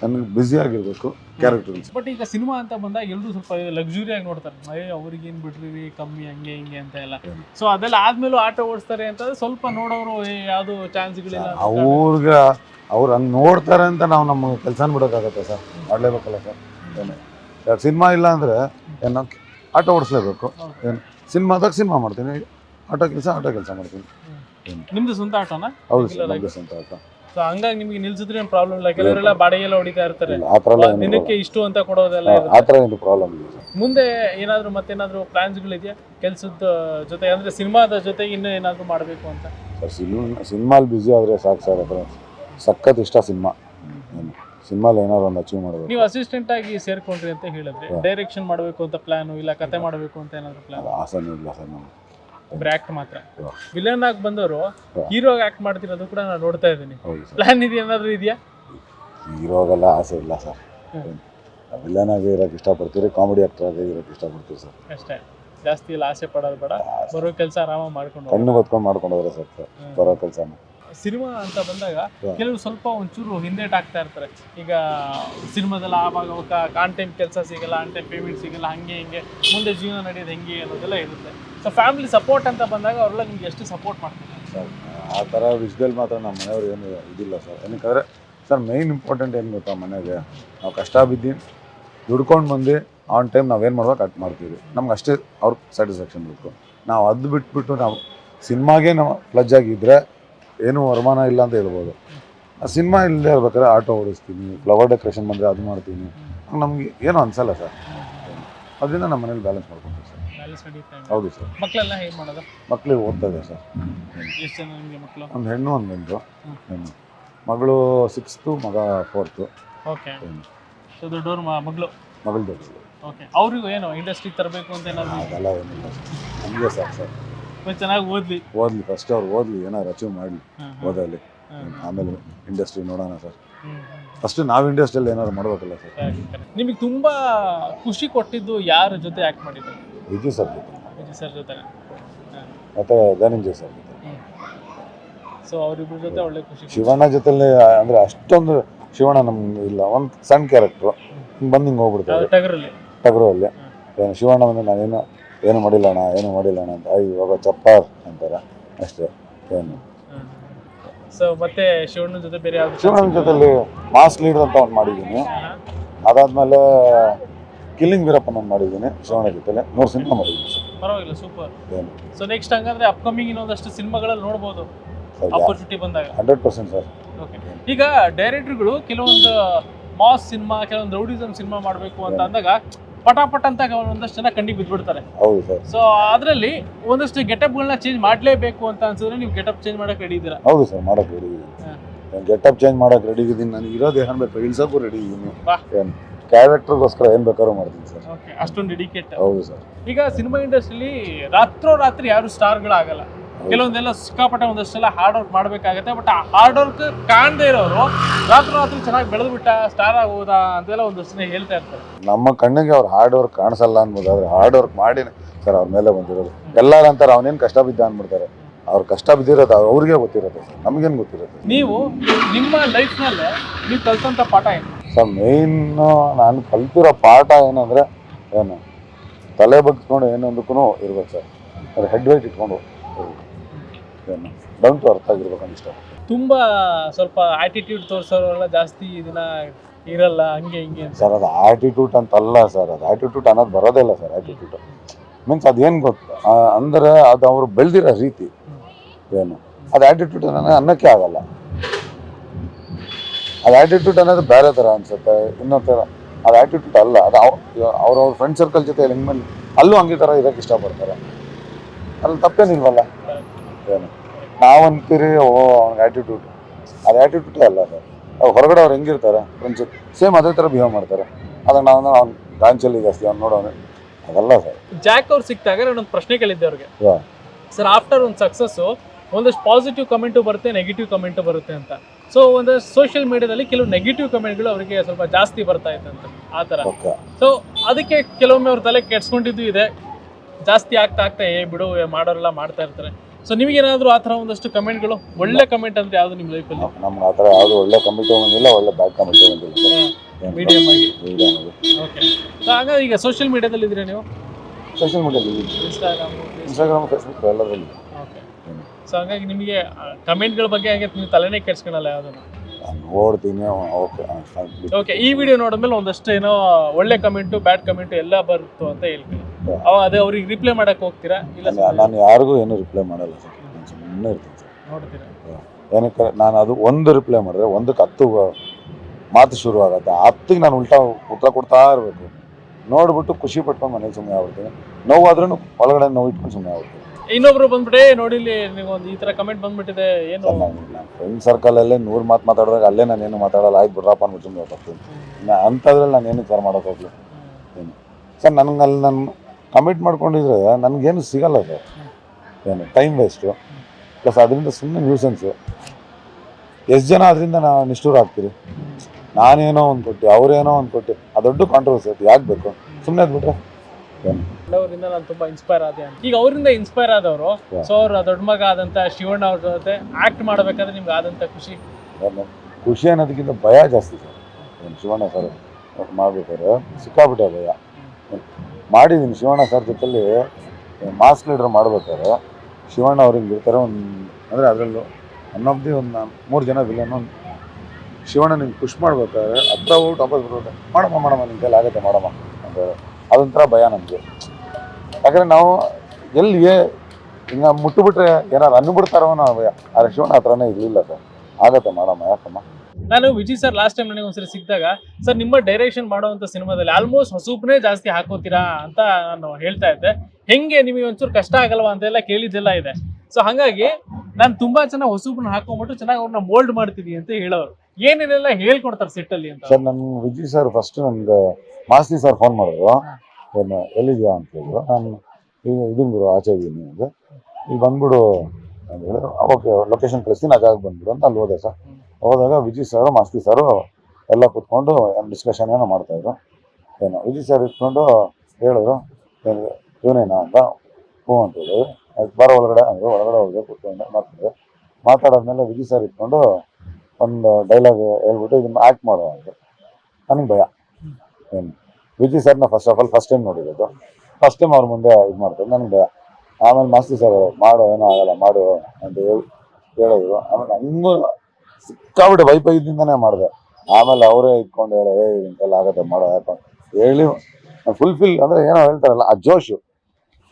ನನಗೆ ಬ್ಯುಸಿ ಆಗಿರಬೇಕು ಕ್ಯಾರೆಕ್ಟರ್ ಬಟ್ ಈಗ ಸಿನಿಮಾ ಅಂತ ಬಂದಾಗ ಎಲ್ಲರೂ ಸ್ವಲ್ಪ ಲಕ್ಸುರಿ ಆಗಿ ನೋಡ್ತಾರೆ. ಅಯ್ಯ ಅವ್ರಿಗೇನು ಬಿಡ್ರಿ ಕಮ್ಮಿ ಹಂಗೆ ಹಿಂಗೆ ಅಂತ ಎಲ್ಲ. ಸೊ ಅದೆಲ್ಲ ಆದ್ಮೇಲೂ ಆಟೋ ಓಡಿಸ್ತಾರೆ ಅಂತ ಸ್ವಲ್ಪ ನೋಡೋರು ಯಾವುದು ಚಾನ್ಸ್ಗಳಿಲ್ಲ ಅವ್ರಿಗೆ ಅವ್ರು ಹಂಗೆ ನೋಡ್ತಾರೆ ಅಂತ ನಾವು ನಮ್ಮ ಕೆಲಸ ಬಿಡೋಕ್ಕಾಗತ್ತೆ ಸರ್. ಮಾಡಲೇಬೇಕಲ್ಲ ಸರ್. ಸಿನಿಮಾ ಇಲ್ಲ ಅಂದರೆ ಏನು ಆಟೋ ಓಡಿಸ್ಲೇಬೇಕು. ಏನು ಸಿನಿಮಾದಾಗ ಸಿನಿಮಾ ಮಾಡ್ತೀನಿ. ಆಟೋ ಕೆಲಸ ಆಟೋ ಕೆಲಸ ಮಾಡ್ತೀನಿ. ನಿಮ್ದು ಸ್ವಂತ ಆಟೋನಾ? ಹೌದು ಸರ್ ನಿಮ್ದು ಸ್ವಂತ ಆಟೋ. ಸೊ ಹಂಗಾಗಿ ನಿಮಗೆ ನಿಲ್ಸಿದ್ರೆ ಏನು ಪ್ರಾಬ್ಲಮ್ ಇಲ್ಲ. ಕೆಲವರೆಲ್ಲ ಬಾಡಿಗೆ ಎಲ್ಲ ಹೊಡಿತಾ ಇರ್ತಾರೆ. ಆ ಥರ ಎಲ್ಲ ಏನು ದಿನಕ್ಕೆ ಇಷ್ಟು ಅಂತ ಕೊಡೋದೆಲ್ಲ ಇರುತ್ತೆ. ಆ ಥರ ಏನು ಪ್ರಾಬ್ಲಮ್ ಇಲ್ಲ. ಸರ್ ಮುಂದೆ ಏನಾದ್ರು ಮತ್ತೇನಾದರೂ ಪ್ಲಾನ್ಸ್ಗಳಿದೆಯಾ? ಕೆಲ್ಸದ ಜೊತೆ ಅಂದರೆ ಸಿನಿಮಾದ ಜೊತೆಗೆ ಇನ್ನೂ ಏನಾದರೂ ಮಾಡಬೇಕು ಅಂತ? ಸರ್ ಸಿನಿಮಾ ಸಿನಿಮಾಲಿ ಬ್ಯುಸಿ ಆದರೆ ಸಾಕು ಸರ್ ಅದ್ರ ಸಖತ್ ಇಷ್ಟ ಸಿನಿಮಾ. ಏನು ಸಿನಿಮಾಲಿ ಏನಾದ್ರು ಒಂದು ಅಚೀವ್ ಮಾಡಬೇಕು. ನೀವು ಅಸಿಸ್ಟೆಂಟ್ ಆಗಿ ಸೇರ್ಕೊಂಡ್ರಿ ಅಂತ ಹೇಳಿದ್ರೆ ಡೈರೆಕ್ಷನ್ ಮಾಡಬೇಕು ಅಂತ ಪ್ಲಾನು ಇಲ್ಲ ಕತೆ ಮಾಡಬೇಕು ಅಂತ ಏನಾದ್ರು ಪ್ಲಾನ್ ಅದು ಇಲ್ಲ ಸರ್ ನಮ್ಗೆ. ಬರೀ ಆಕ್ಟ್ ಮಾತ್ರ. ವಿಲನ್ ಆಗಿ ಬಂದವರು ಹೀರೋ ಆಕ್ಟ್ ಮಾಡ್ತಿರೋದು ಕೂಡ ನಾನು ನೋಡ್ತಾ ಇದ್ದೀನಿ. ಪ್ಲಾನ್ ಇದೆಯಾ ಏನಾದ್ರು ಇದೆಯಾ? ಹೀರೋಗೆಲ್ಲ ಆಸೆ ಇಲ್ಲ ಸರ್. ವಿಲನ್ ಆಗಿ ಇರೋಕ್ಕೆ ಇಷ್ಟಪಡ್ತೀರಿ ಕಾಮಿಡಿ ಆಕ್ಟರ್ ಆಗಿ ಇರೋಕ್ಕೆ ಇಷ್ಟಪಡ್ತೀರಿ ಸರ್. ಅಷ್ಟೇ. ಜಾಸ್ತಿ ಇಲ್ಲ ಆಸೆ ಪಡೋದು ಬೇಡ. ಬರೋ ಕೆಲಸ ಆರಾಮಾಗಿ ಮಾಡ್ಕೊಂಡು ಕಣ್ಣು ಹೊತ್ಕೊಂಡು ಮಾಡ್ಕೊಂಡು ಹೋದ್ರೆ ಸರ್ ಬರೋ ಕೆಲಸನ. ಸಿನಿಮಾ ಅಂತ ಬಂದಾಗ. ಕೆಲವರು ಸ್ವಲ್ಪ ಒಂಚೂರು ಹಿಂದೇಟ್ ಆಗ್ತಾ ಇರ್ತಾರೆ. ಈಗ ಸಿನಿಮಾದಲ್ಲಿ ಆವಾಗ ಆನ್ ಟೈಮ್ ಕೆಲಸ ಸಿಗಲ್ಲ ಆನ್ ಟೈಮ್ ಪೇಮೆಂಟ್ ಸಿಗಲ್ಲ ಹಂಗೆ ಹಿಂಗೆ ಮುಂದೆ ಜೀವನ ನಡೆಯೋದು ಹೆಂಗೆ ಅನ್ನೋದೆಲ್ಲ ಇರುತ್ತೆ. ಫ್ಯಾಮಿಲಿ ಸಪೋರ್ಟ್ ಅಂತ ಬಂದಾಗ ಅವರೆಲ್ಲ ನಿಮ್ಗೆ ಎಷ್ಟು ಸಪೋರ್ಟ್ ಮಾಡ್ತಾರೆ? ಸರ್, ಆ ಥರ ವಿಷಯದಲ್ಲಿ ಮಾತ್ರ ನಮ್ಮ ಮನೆಯವ್ರು ಏನು ಇದಿಲ್ಲ ಸರ್. ಏನಕ್ಕಂದರೆ, ಸರ್ ಮೇಯ್ನ್ ಇಂಪಾರ್ಟೆಂಟ್ ಏನು ಗೊತ್ತಾ ಮನೆಗೆ? ನಾವು ಕಷ್ಟ ಬಿದ್ದು ದುಡ್ಕೊಂಡು ಬಂದು ಆನ್ ಟೈಮ್ ನಾವೇನು ಮಾಡ್ಬೇಕು ಕಟ್ ಮಾಡ್ತೀವಿ. ನಮ್ಗೆ ಅಷ್ಟೇ ಅವ್ರ ಸ್ಯಾಟಿಸ್ಫ್ಯಾಕ್ಷನ್ ಬೇಕು ನಾವು ಅದು ಬಿಟ್ಬಿಟ್ಟು ನಾವು ಸಿನಿಮಾಗೆ ನಾವು ಪ್ಲಜ್ ಆಗಿದ್ದರೆ ಏನು ವರಮಾನ ಇಲ್ಲ ಅಂತ ಹೇಳ್ಬೋದು. ಆ ಸಿನಿಮಾ ಇಲ್ಲದೆ ಇರ್ಬೇಕಾದ್ರೆ ಆಟೋ ಓಡಿಸ್ತೀನಿ ಫ್ಲವರ್ ಡೆಕೋರೇಷನ್ ಬಂದರೆ ಅದು ಮಾಡ್ತೀನಿ. ನಮಗೆ ಏನೂ ಅನಿಸಲ್ಲ ಸರ್. ಅದರಿಂದ ನಮ್ಮ ಮನೇಲಿ ಬ್ಯಾಲೆನ್ಸ್ ಮಾಡ್ಕೊತೀವಿ. ಹೌದು ಸರ್. ಮಕ್ಕಳೆಲ್ಲ ಹೇಗೆ ಮಾಡೋದು? ಮಕ್ಕಳಿಗೆ ಓದ್ತಾ ಇದೆ ಸರ್. ಎಷ್ಟು ಜನ ನಿಮಗೆ ಮಕ್ಕಳು ಒಂದು ಹೆಣ್ಣು ಒಂದು ಹೆಣ್ಣು. ಮಗಳು ಸಿಕ್ಸ್ತು ಮಗ ಫೋರ್ತು ಓಕೆ. ಸೊ ದೊಡ್ಡವ್ರ ಮಗಳು? ಮಗಳು ದೊಡ್ಡದು ಓಕೆ. ಅವರಿಗೂ ಏನು ಇಂಡಸ್ಟ್ರಿ ತರಬೇಕು ಅಂತ ಏನಾದ್ರು ಅದೆಲ್ಲ ಏನಿಲ್ಲ ಸರ್. ನಮಗೆ ಸರ್ ಸರ್. ಚೆನ್ನಾಗಿ ಓದ್ಲಿ? ಓದ್ಲಿ ಫಸ್ಟ್ ಅವ್ರು ಓದಲಿ ಏನಾದ್ರು ಅಚೀವ್ ಮಾಡಲಿ ಓದಲಿ ಆಮೇಲೆ ಇಂಡಸ್ಟ್ರಿ ನೋಡೋಣ ಸರ್. ಫಸ್ಟ್ ನಾವು ಇಂಡಸ್ಟ್ರಿಯಲ್ಲಿ ಏನಾದ್ರು ಮಾಡಬೇಕಲ್ಲ ಸರ್. ನಿಮಗೆ ತುಂಬಾ ಖುಷಿ ಕೊಟ್ಟಿದ್ದು ಯಾರ ಜೊತೆ ಆ್ಯಕ್ಟ್ ಮಾಡಿದ್ರು ವಿಜಯ್ ಸರ್ ಜೊತೆ. ವಿಜಯ್ ಸರ್ ಜೊತೆ ಮತ್ತು ಧನಂಜಯ್ ಸರ್ ಜೊತೆ. ಸೊ ಅವರಿಬ್ಬರ ಜೊತೆ ಒಳ್ಳೆ ಖುಷಿ ಶಿವಣ್ಣ ಜೊತೆಲಿ ಅಂದರೆ ಅಷ್ಟೊಂದು ಶಿವಣ್ಣ ನಮ್ಗೆ ಇಲ್ಲ ಒಂದು ಸಣ್ಣ ಕ್ಯಾರೆಕ್ಟ್ರು ಹಿಂಗೆ ಬಂದು ಹಿಂಗೆ ಹೋಗ್ಬಿಡ್ತಾರೆ ಟಗರಲ್ಲಿ. ಟಗರು ಅಲ್ಲಿ ಏನು ಶಿವಣ್ಣ ಬಂದು ನಾನೇನು ಏನು ಮಾಡಿಲ್ಲಣ್ಣ ಏನು ಮಾಡಿಲ್ಲಣ್ಣ ಅಂತ ಅಯ್ಯ ಇವಾಗ ಚಪ್ಪಾರ್ ಅಂತಾರೆ. ಅಷ್ಟೇ ಏನು. ಸೊ ಮತ್ತೆ ಶಿವಣ್ಣನ ಜೊತೆ ಬೇರೆ ಜೊತೆಲಿ ಮಾಸ್ ಲೀಡರ್ ಅಂತ ಒಂದು ಮಾಡಿದ್ದೀನಿ. ಅದಾದ್ಮೇಲೆ ಕಿಲ್ಲಿಂಗ್ ವೀರಪ್ಪನ ಮಾಡಿದ್ದೀನಿ ಶ್ರವಣ ಜೊತೆಲೆ. ನೂರು ಸಿನಿಮಾ ಮಾಡಿದ್ದೀನಿ ಸರ್ ಪರವಾಗಿಲ್ಲ ಸೂಪರ್ ಏನು? ಸೊ ನೆಕ್ಸ್ಟ್ ಹಂಗಂದ್ರೆ ಅಪ್ಕಮಿಂಗ್ ಇನ್ನೊಂದಷ್ಟು ಸಿನಿಮಾಗಳಲ್ಲಿ ನೋಡ್ಬೋದು. ಆಪರ್ಚುನಿಟಿ ಬಂದಾಗ. ಹಂಡ್ರೆಡ್ ಪರ್ಸೆಂಟ್ ಸರ್ ಓಕೆ ಈಗ ಡೈರೆಕ್ಟರ್ಗಳು ಕೆಲವೊಂದು ಮಾಸ್ ಸಿನಿಮಾ ಕೆಲವೊಂದು ರೌಡಿಸಮ್ ಸಿನಿಮಾ ಮಾಡಬೇಕು ಅಂತ ಅಂದಾಗ ಪಟಾಪಟ್ ಅಂತ ಒಂದಷ್ಟು ಜನ ಕಂಡಿ ಬಿದ್ಬಿಡ್ತಾರೆ. ಹೌದು ಸರ್ ಸೊ ಅದರಲ್ಲಿ ಒಂದಷ್ಟು ಗೆಟಪ್ಗಳನ್ನ ಚೇಂಜ್ ಮಾಡಲೇಬೇಕು ಅಂತ ಅನ್ಸಿದ್ರೆ ನೀವು ಗೆಟಪ್ ಚೇಂಜ್ ಮಾಡಕ್ಕೆ ರೆಡಿ ಇದ್ದೀರಾ? ಹೌದು ಸರ್ ಮಾಡಕ್ಕೆ ರೆಡಿ ಇದ್ದೀನಿ. ಗೆಟಪ್ ಚೇಂಜ್ ಮಾಡಕ್ಕೆ ರೆಡಿ ಇದ್ದೀನಿ. ನನಗೆ ಇರೋ ದೇಹ ಬೇಕು ಇಳಿಸೋಕ್ಕೂ ರೆಡಿ ಇದ್ದೀನಿ. ಕ್ಯಾರೆಕ್ಟರ್ಗೋಸ್ಕರ ಏನು ಬೇಕಾದ್ರೂ ಮಾಡ್ತೀನಿ ಸರ್. ಅಷ್ಟೊಂದು ಡೆಡಿಕೇಟ್ ಹೌದು ಸರ್. ಈಗ ಸಿನಿಮಾ ಇಂಡಸ್ಟ್ರಿಲಿ ರಾತ್ರೋ ರಾತ್ರಿ ಯಾರು ಸ್ಟಾರ್ಗಳಾಗಲ್ಲ. ಕೆಲವೊಂದೆಲ್ಲ ಸಿಕ್ಕಾಪಟ್ಟೆ ಒಂದಷ್ಟೆಲ್ಲ ಹಾರ್ಡ್ ವರ್ಕ್ ಮಾಡಬೇಕಾಗತ್ತೆ ಬಟ್ ಆ ಹಾರ್ಡ್ ವರ್ಕ್ ಕಾಣದೇ ಇರೋರು ರಾತ್ರೋ ರಾತ್ರಿ ಚೆನ್ನಾಗಿ ಬೆಳೆದು ಬಿಟ್ಟ ಸ್ಟಾರ್ ಆಗೋದಾ ಅಂತೆಲ್ಲ ಒಂದಷ್ಟು ಜನ ಹೇಳ್ತಾ ಇರ್ತಾರೆ. ನಮ್ಮ ಕಣ್ಣಿಗೆ ಅವ್ರು ಹಾರ್ಡ್ ವರ್ಕ್ ಕಾಣಿಸಲ್ಲ ಅನ್ಬೋದಾದ್ರೆ ಹಾರ್ಡ್ ವರ್ಕ್ ಮಾಡಿ ಸರ್ ಅವ್ರ ಮೇಲೆ ಬಂದಿರೋದು. ಎಲ್ಲರಂತರ ಅಂತಾರೆ ಅವನೇನು ಕಷ್ಟ ಬಿದ್ದ ಅಂದ್ಬಿಡ್ತಾರೆ ಅವ್ರ ಕಷ್ಟ ಬಿದ್ದಿರೋದು ಅವ್ರ್- ಅವ್ರಿಗೆ ಗೊತ್ತಿರುತ್ತೆ ಸರ್ ನಮಗೇನು ಗೊತ್ತಿರುತ್ತೆ ನೀವು ನಿಮ್ಮ ಲೈಫ್ನಲ್ಲೇ ನೀವು ಕಲ್ತಂತ ಪಾಠ ಏನು? ಸರ್ ಮೇಯ್ನ್ ನಾನು ಕಲ್ತಿರೋ ಪಾಠ ಏನಂದ್ರೆ ಏನು ತಲೆ ಬಗ್ಸ್ಕೊಂಡು ಏನೊಂದಕ್ಕೂ ಇರ್ಬೇಕು ಸರ್. ಅದು ಹೆಡ್ ವೈಟ್ ಇಟ್ಕೊಂಡು. ಏನು ಡೌನ್ ಟು ಅರ್ಥ ಆಗಿರ್ಬೇಕು ಅನಿಷ್ಟ ತುಂಬ ಸ್ವಲ್ಪ ಆಟಿಟ್ಯೂಡ್ ತೋರಿಸೋರೆಲ್ಲ ಜಾಸ್ತಿ ಇದನ್ನ ಇರಲ್ಲ ಹಂಗೆ ಹಿಂಗೆ ಸರ್ ಅದು ಆಟಿಟ್ಯೂಡ್ ಅಂತಲ್ಲ ಸರ್. ಅದು ಆಟಿಟ್ಯೂಡ್ ಅನ್ನೋದು ಬರೋದೇ ಇಲ್ಲ ಸರ್ ಆಟಿಟ್ಯೂಡ್ ಮೀನ್ಸ್ ಅದೇನು ಗೊತ್ತು ಅಂದರೆ ಅಂದ್ರೆ ಅದು ಅವರು ಬೆಳೆದಿರೋ ರೀತಿ. ಏನು ಅದು ಆಟಿಟ್ಯೂಡ್ ಅನ್ನೋಕ್ಕೆ ಆಗಲ್ಲ. ಅದು ಆ್ಯಟಿಟ್ಯೂಡ್ ಅನ್ನೋದು ಬೇರೆ ಥರ ಅನ್ಸುತ್ತೆ. ಇನ್ನೊಂದು ಥರ ಅದು ಆ್ಯಟಿಟ್ಯೂಡ್ ಅಲ್ಲ. ಅದು ಅವ್ರವ್ರ ಫ್ರೆಂಡ್ ಸರ್ಕಲ್ ಜೊತೆ ಹೆಂಗ್ ಅಲ್ಲೂ ಹಂಗೆ ಥರ ಇರೋಕ್ಕೆ ಇಷ್ಟಪಡ್ತಾರೆ. ಅಲ್ಲಿ ತಪ್ಪೇನಿಲ್ವಲ್ಲ? ಏನು? ನಾವು ಅಂತೀರಿ ಓ ಅವ್ನಿಗೆ ಆ್ಯಟಿಟ್ಯೂಡ್ ಅದು ಆ್ಯಟಿಟ್ಯೂಡ್ ಅಲ್ಲ ಸರ್ ಅವ್ರು ಹೊರಗಡೆ ಅವ್ರು ಹೆಂಗಿರ್ತಾರೆ ಫ್ರೆಂಡ್ಸ್ ಸೇಮ್ ಅದೇ ಥರ ಬಿಹೇವ್ ಮಾಡ್ತಾರೆ. ಅದಾಗ ನಾವು ಅವ್ನು ಬ್ರಾಂಚಲ್ಲಿ ಜಾಸ್ತಿ ಅವ್ನು ನೋಡೋನು. ಅದಲ್ಲ ಸರ್ ಜಾಕ್ ಅವ್ರು ಸಿಕ್ತಾಗ ನಾನೊಂದು ಪ್ರಶ್ನೆ ಕೇಳಿದ್ದೆ ಅವ್ರಿಗೆ. ಸರ್ ಆಫ್ಟರ್ ಒಂದು ಸಕ್ಸಸ್ಸು ಒಂದಷ್ಟು ಪಾಸಿಟಿವ್ ಕಮೆಂಟು ಬರುತ್ತೆ ನೆಗೆಟಿವ್ ಕಮೆಂಟು ಬರುತ್ತೆ ಅಂತ. ಸೊ ಒಂದು ಸೋಷಿಯಲ್ ಮೀಡಿಯಾದಲ್ಲಿ ಕೆಲವು ನೆಗೆಟಿವ್ ಕಮೆಂಟ್ಗಳು ಅವರಿಗೆ ಸ್ವಲ್ಪ ಜಾಸ್ತಿ ಬರ್ತಾ ಇತ್ತು ಅಂತ ಆ ಥರ. ಸೊ ಅದಕ್ಕೆ ಕೆಲವೊಮ್ಮೆ ಅವ್ರ ತಲೆ ಕೆಡ್ಸ್ಕೊಂಡಿದ್ದು ಇದೆ. ಜಾಸ್ತಿ ಆಗ್ತಾ ಆಗ್ತಾ ಏ ಬಿಡು ಮಾಡೋರೆಲ್ಲ ಮಾಡ್ತಾ ಇರ್ತಾರೆ. ಸೊ ನಿಮಗೇನಾದರೂ ಆ ಥರ ಒಂದಷ್ಟು ಕಮೆಂಟ್ಗಳು ಒಳ್ಳೆ ಕಮೆಂಟ್ ಅಂತ ಯಾವುದು ನಿಮ್ಮ ಲೈಫಲ್ಲಿ ನಮ್ಗೆ ಆ ಥರ ಯಾವುದು ಒಳ್ಳೆ ಕಮೆಂಟ್ ಬಂದಿಲ್ಲ ಒಳ್ಳೆ ಬ್ಯಾಡ್ ಕಮೆಂಟ್ ಬಂದಿಲ್ಲ. ಮೀಡಿಯಮ್ ಆಗಿ. ಓಕೆ ಸೊ ಹಾಗಾಗಿ ಈಗ ಸೋಷಿಯಲ್ ಮೀಡಿಯಾದಲ್ಲಿ ಇದ್ದೀರಾ ನೀವು? ಸೋಷಿಯಲ್ ಮೀಡಿಯಾದಲ್ಲಿ ಇನ್ಸ್ಟಾಗ್ರಾಮು ಇನ್ಸ್ಟಾಗ್ರಾಮ್ ಫೇಸ್ಬುಕ್ ಎಲ್ಲದರಲ್ಲಿ. ಸೊ ಹಾಗಾಗಿ ನಿಮಗೆ ಕಮೆಂಟ್ಗಳ ಬಗ್ಗೆ ಹಾಗೆ ನೀವು ತಲೆನೇ ಕೆಡ್ಸ್ಕೊಳಲ್ಲ ಯಾವುದನ್ನು? ನಾನು ನೋಡ್ತೀನಿ ಓಕೆ ಓಕೆ ಈ ವಿಡಿಯೋ ನೋಡಿದ್ಮೇಲೆ ಒಂದಷ್ಟು ಏನೋ ಒಳ್ಳೆ ಕಮೆಂಟು ಬ್ಯಾಡ್ ಕಮೆಂಟು ಎಲ್ಲ ಬರುತ್ತು ಅಂತ ಹೇಳ್ತೀನಿ. ಅವ ಅದೇ ಅವ್ರಿಗೆ ರಿಪ್ಲೈ ಮಾಡಕ್ಕೆ ಹೋಗ್ತೀರಾ? ಇಲ್ಲ ನಾನು ಯಾರಿಗೂ ಏನು ರಿಪ್ಲೈ ಮಾಡಲ್ಲ ಸರ್. ಸುಮ್ಮನೆ ಇರ್ತೀನಿ ಸರ್. ನೋಡ್ತೀರಾ? ಏನಕ್ಕೆ ನಾನು ಅದು ಒಂದು ರಿಪ್ಲೈ ಮಾಡಿದ್ರೆ ಒಂದಕ್ಕೆ ಹತ್ತು ಮಾತು ಶುರು ಆಗುತ್ತೆ. ಹತ್ತಿಗೆ ನಾನು ಉಲ್ಟಾ ಉತ್ತರ ಕೊಡ್ತಾ ಇರಬೇಕು. ನೋಡ್ಬಿಟ್ಟು ಖುಷಿ ಪಟ್ಕೊಂಡು ಮನೇಲಿ ಸುಮ್ಮನೆ ಆಗ್ಬಿಡ್ತೀನಿ. ನೋವಾದ್ರೂ ಒಳಗಡೆ ನೋವು ಇಟ್ಕೊಂಡು ಸುಮ್ಮನೆ ಆಗ್ಬಿಡ್ತೀನಿ. ಇನ್ನೊಬ್ರು ಬಂದ್ಬಿಟ್ಟೆ ನೀವು ಒಂದು ಈ ತರ ಕಮೆಂಟ್ ಬಂದ್ಬಿಟ್ಟಿದೆ, ಏನು? ಫ್ರೆಂಡ್ ಸರ್ಕಲ್ ಸರ್ಕಲಲ್ಲೇ ನೂರು ಮಾತು ಮಾತಾಡಿದಾಗ ಅಲ್ಲೇ ನಾನು ಏನು ಮಾತಾಡಲ್ಲ. ಆಯ್ತು ಬಿಡ್ರಪ್ಪ ಅನ್ಬಿಟ್ಟು ಸುಮ್ಮನೆ ಹೋಗ್ತೀನಿ ಅಂಥದ್ರಲ್ಲಿ ನಾನು ಏನು ಸರ್ ಮಾಡೋಕೆ ಹೋಗ್ಲಿ ಏನು? ಸರ್, ನನಗೆ ಅಲ್ಲಿ ನಾನು ಕಮಿಟ್ ಮಾಡ್ಕೊಂಡಿದ್ರೆ ನನಗೇನು ಸಿಗಲ್ಲ ಸರ್. ಏನು ಟೈಮ್ ವೇಸ್ಟು ಪ್ಲಸ್ ಅದರಿಂದ ಸುಮ್ಮನೆ ನ್ಯೂಸೆನ್ಸು ಎಷ್ಟು ಜನ ಅದರಿಂದ ನಾ ನಿಷ್ಠೂರ ಆಗ್ತೀರಿ? ನಾನೇನೋ ಒಂದು ಕೊಟ್ಟು, ಅವರೇನೋ ಒಂದು ಕೊಟ್ಟು. ಆ ದೊಡ್ಡ ಕಾಂಟ್ರವರ್ಸಿ ಅದು ಯಾಕೆ ಬೇಕು? ಸುಮ್ಮನೆ ಅದ್ಬಿಟ್ರೆ. ಅವರಿಂದ ನಾನು ತುಂಬಾ ಇನ್ಸ್ಪೈರ್ ಆದೆ ಈಗ ಅವರಿಂದ ಇನ್ಸ್ಪೈರ್ ಆದವರು. ಸೊ ಅವ್ರ ದೊಡ್ಡ ಮಗ ಆದಂತ ಶಿವಣ್ಣ ಅವ್ರ ಜೊತೆ ಆಕ್ಟ್ ಮಾಡ್ಬೇಕಾದ್ರೆ ನಿಮ್ಗೆ ಆದಂತ ಖುಷಿ? ಖುಷಿ ಅನ್ನೋದಕ್ಕಿಂತ ಭಯ ಜಾಸ್ತಿ ಸರ್. ಶಿವಣ್ಣ ಸರ್ ಮಾಡ್ಬೇಕಾದ್ರೆ ಸಿಕ್ಕಾಬಿಟ್ಟೆ ಭಯ. ಮಾಡಿದ್ದೀನಿ ಶಿವಣ್ಣ ಸರ್ ಜೊತೆಲಿ ಮಾಸ್ ಲೀಡರ್ ಮಾಡ್ಬೇಕಾದ್ರೆ ಶಿವಣ್ಣ ಅವ್ರಿಗೆ ಇರ್ತಾರೆ ಒಂದು ಅಂದರೆ ಅದರಲ್ಲೂ ಅನ್ನೊಬ್ದಿ ಒಂದು ಮೂರು ಜನ ವಿಲನ್ ಶಿವಣ್ಣ ನಿಮ್ಗೆ ಖುಷಿ ಮಾಡ್ಬೇಕಾದ್ರೆ ಹತ್ರ ಊಟ ವಾಪಸ್ ಬರ್ಬೇಕು ಮಾಡಮ್ಮ ಮಾಡಮ್ಮ ನಿನ್ನ ಕೈಲಿ ಆಗುತ್ತೆ ಮಾಡಮ್ಮ ಅಂತ ಹೇಳಿ. ಅದೊಂಥರ ಭಯ ನಮಗೆ. ಯಾಕಂದರೆ ನಾವು ಎಲ್ಲಿ ಹಿಂಗೆ ಮುಟ್ಟುಬಿಟ್ರೆ ಏನಾರು ಅನ್ಬಿಡ್ತಾರೋ ನಾವು ಭಯ. ಆ ಶಿವಣ್ಣ ಆ ಥರನೇ ಇರಲಿಲ್ಲ ಸರ್. ಆಗತ್ತೆ ಮಾಡಮ್ಮ ಯಾಕಮ್ಮ? ನಾನು ವಿಜಯ್ ಸರ್ ಲಾಸ್ಟ್ ಟೈಮ್ ನನಗೆ ಒಂದ್ಸರಿ ಸಿಕ್ಕಿದಾಗ ಸರ್ ನಿಮ್ಮ ಡೈರೆಕ್ಷನ್ ಮಾಡುವಂತ ಸಿನಿಮಾದಲ್ಲಿ ಆಲ್ಮೋಸ್ಟ್ ಹೊಸೂಪ್ನೇ ಜಾಸ್ತಿ ಹಾಕೋತೀರಾ? ಅಂತ ನಾನು ಹೇಳ್ತಾ ಇದ್ದೆ. ಹೆಂಗೆ? ನಿಮಗೆ ಒಂಚೂರು ಕಷ್ಟ ಆಗಲ್ವಾ? ಅಂತೆಲ್ಲ ಕೇಳಿದ್ದೆಲ್ಲ ಇದೆ. ಸೊ ಹಾಗಾಗಿ ನಾನು ತುಂಬಾ ಚೆನ್ನಾಗಿ ಹೊಸೂಪ್ನ ಹಾಕೊಂಡ್ಬಿಟ್ಟು ಚೆನ್ನಾಗಿ ಅವ್ರನ್ನ ಮೋಲ್ಡ್ ಮಾಡ್ತೀವಿ ಅಂತ ಹೇಳೋರು. ಏನೇನೆಲ್ಲ ಹೇಳ್ಕೊಡ್ತಾರೆ ಸೆಟ್ ಅಲ್ಲಿ ಅಂತ. ಸರ್ ನನ್ನ ವಿಜಯ್ ಸರ್ ಫಸ್ಟ್ ನನಗೆ ಮಾಸ್ತಿ ಸರ್ ಫೋನ್ ಮಾಡಿದ್ರು. ಏನು ಎಲ್ಲಿದ್ಯಾ ಅಂತ ಹೇಳಿದ್ರು. ನಾನು ಈಗ ಇದೀನಿ ಗುರು ಆಚೆ ಇದ್ದೀನಿ ಅಂತ. ಇಲ್ಲಿ ಬಂದ್ಬಿಡು ಅಂತ ಹೇಳಿದ್ರು. ಓಕೆ ಲೊಕೇಶನ್ ಕಳಿಸ್ತೀನಿ ಆ ಜಾಗಕ್ಕೆ ಬಂದ್ಬಿಡು ಅಂತ ಅಲ್ಲಿ ಹೋದೆ ಸರ್. ಹೋದಾಗ ವಿಜಯ್ ಸರ್ ಮಾಸ್ತಿ ಸರು ಎಲ್ಲ ಕೂತ್ಕೊಂಡು ಏನು ಡಿಸ್ಕಷನ್ ಏನೋ ಮಾಡ್ತಾಯಿದ್ರು ಏನು ವಿಜಯ್ ಸರ್ ಇಟ್ಕೊಂಡು ಹೇಳಿದ್ರು ಏನು ಇವನೇನಾ ಅಂತ. ಹ್ಞೂ ಅಂತ ಹೇಳಿದ್ರು. ಅದಕ್ಕೆ ಬರೋ ಒಳಗಡೆ ಅಂದರು. ಒಳಗಡೆ ಹೋಗಿ ಕೂತ್ಕೊಂಡು ಮಾತಾಡಿದೆ ಮಾತಾಡಾದ್ಮೇಲೆ ವಿಜಯ್ ಸರ್ ಇಟ್ಕೊಂಡು ಒಂದು ಡೈಲಾಗ್ ಹೇಳ್ಬಿಟ್ಟು ಇದನ್ನು ಆ್ಯಕ್ಟ್ ಮಾಡೋ ಅಂದರು ನನಗೆ ಭಯ. ವಿಜಯ್ ಸರ್ನ first of all first time ನೋಡಿರೋದು. First time ಅವ್ರ ಮುಂದೆ ಇದು ಮಾಡ್ತಾರೆ. ನನಗೆ ಆಮೇಲೆ ಮಾಸ್ತಿ ಸರ್ ಮಾಡೋ ಏನೋ ಆಗಲ್ಲ ಮಾಡು ಅಂತ ಹೇಳಿ ಹೇಳಿದ್ರು ಆಮೇಲೆ ಹಂಗೂ ವೈಫೈ ವೈಫೈದಿಂದನೇ ಮಾಡಿದೆ. ಆಮೇಲೆ ಅವರೇ ಇಟ್ಕೊಂಡು ಹೇಳೋ ಏ ಇಂತೆಲ್ಲ ಆಗತ್ತೆ ಮಾಡೋ ಯಾಕೆ? ಹೇಳಿ ಫುಲ್ಫಿಲ್ ಅಂದರೆ ಏನೋ ಹೇಳ್ತಾರಲ್ಲ ಆ ಜೋಶು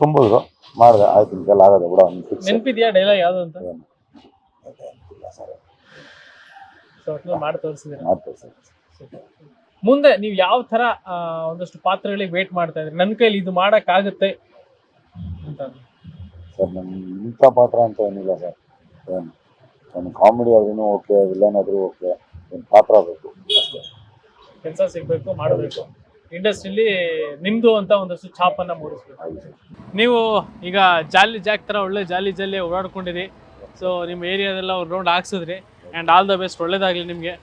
ತುಂಬಿದ್ರು. ಮಾಡಿದೆ ಆಯ್ತು ಇಂತೆಲ್ಲ ಆಗತ್ತೆ ಬಿಡೋ ನೆನಪಿದ್ಯಾ ಡೈಲಾಗ್ ಯಾವುದು ಅಂತ? ಸೊ ಒಟ್ನಲ್ಲಿ ಮಾಡಿ ತೋರಿಸಿದ್ರೆ ಮಾಡ್ತಾರೆ ಸರ್ ಮುಂದೆ ನೀವು ಯಾವ ತರ ಒಂದಷ್ಟು ಪಾತ್ರಗಳಿಗೆ ವೇಟ್ ಮಾಡ್ತಾ ಇದ್ರಿ ನನ್ನ ಕೈಲಿ ಇದು ಮಾಡಕ್ ಆಗುತ್ತೆ ಅಂತ. ಸರ್ ನಮ್ಗೆ ಇಂಥ ಪಾತ್ರ ಅಂತ ಏನಿಲ್ಲ ಸರ್. ಏನು ಒಂದು ಕಾಮಿಡಿ ಆದ್ರೂ ಓಕೆ ವಿಲನ್ ಆದ್ರೂ ಓಕೆ ನಿಮ್ಮ ಪಾತ್ರ ಬೇಕು ಅಷ್ಟೇ. ಕೆಲಸ ಸಿಗಬೇಕು ಮಾಡಬೇಕು. ಇಂಡಸ್ಟ್ರಿಲಿ ನಿಮ್ಮದು ಅಂತ ಒಂದಷ್ಟು ಛಾಪನ್ನ ಮೂಡಿಸ್ಬೇಕು. ನೀವು ಈಗ ಜಾಲಿ ಜಾಕ್ ತರ ಒಳ್ಳೆ ಜಾಲಿ ಜಾಲಿ ಓಡಾಡ್ಕೊಂಡಿರಿ. ಸೊ ನಿಮ್ಮ ಏರಿಯಾದೆಲ್ಲ ಒಂದು ರೌಂಡ್ ಹಾಕ್ಸಿದ್ರಿ. ಆ್ಯಂಡ್ ಆಲ್ ದ ಬೆಸ್ಟ್ ಒಳ್ಳೇದಾಗಲಿ ನಿಮಗೆ.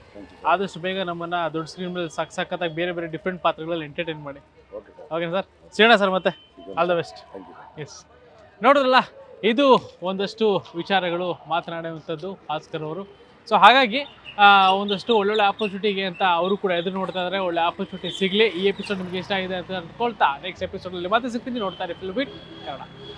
ಆದಷ್ಟು ಬೇಗ ನಮ್ಮನ್ನ ದೊಡ್ಡ ಸ್ಕ್ರೀನ್ ಮೇಲೆ ಸಕ್ ಸಕ್ಕತ್ತಾಗಿ ಬೇರೆ ಬೇರೆ ಡಿಫ್ರೆಂಟ್ ಪಾತ್ರಗಳಲ್ಲಿ ಎಂಟರ್ಟೈನ್ ಮಾಡಿ. ಓಕೆ ಸರ್ ಓಕೆ ಸರ್ ಸಿಗೋಣ ಸರ್ ಮತ್ತೆ. ಆಲ್ ದ ಬೆಸ್ಟ್ ಎಸ್ ನೋಡಿದ್ರಲ್ಲ ಇದು ಒಂದಷ್ಟು ವಿಚಾರಗಳು ಮಾತನಾಡುವಂಥದ್ದು ಭಾಸ್ಕರ್ ಅವರು. ಸೊ ಹಾಗಾಗಿ ಒಂದಷ್ಟು ಒಳ್ಳೊಳ್ಳೆ ಆಪರ್ಚುನಿಟಿಗೆ ಅಂತ ಅವರು ಕೂಡ ಎದುರು ನೋಡ್ತಾ ಇದ್ದಾರೆ ಒಳ್ಳೆ ಆಪರ್ಚುನಿಟಿ ಸಿಗಲಿ. ಈ ಎಪಿಸೋಡ್ ನಿಮಗೆ ಇಷ್ಟ ಆಗಿದೆ ಅಂತ ಅಂದ್ಕೊಳ್ತಾ ನೆಕ್ಸ್ಟ್ ಎಪಿಸೋಡಲ್ಲಿ ಮತ್ತೆ ಸಿಗ್ತೀನಿ. ನೋಡ್ತಾರೆ ಫಿಲ್ಮ್ ಬಿಟ್ ಕನ್ನಡ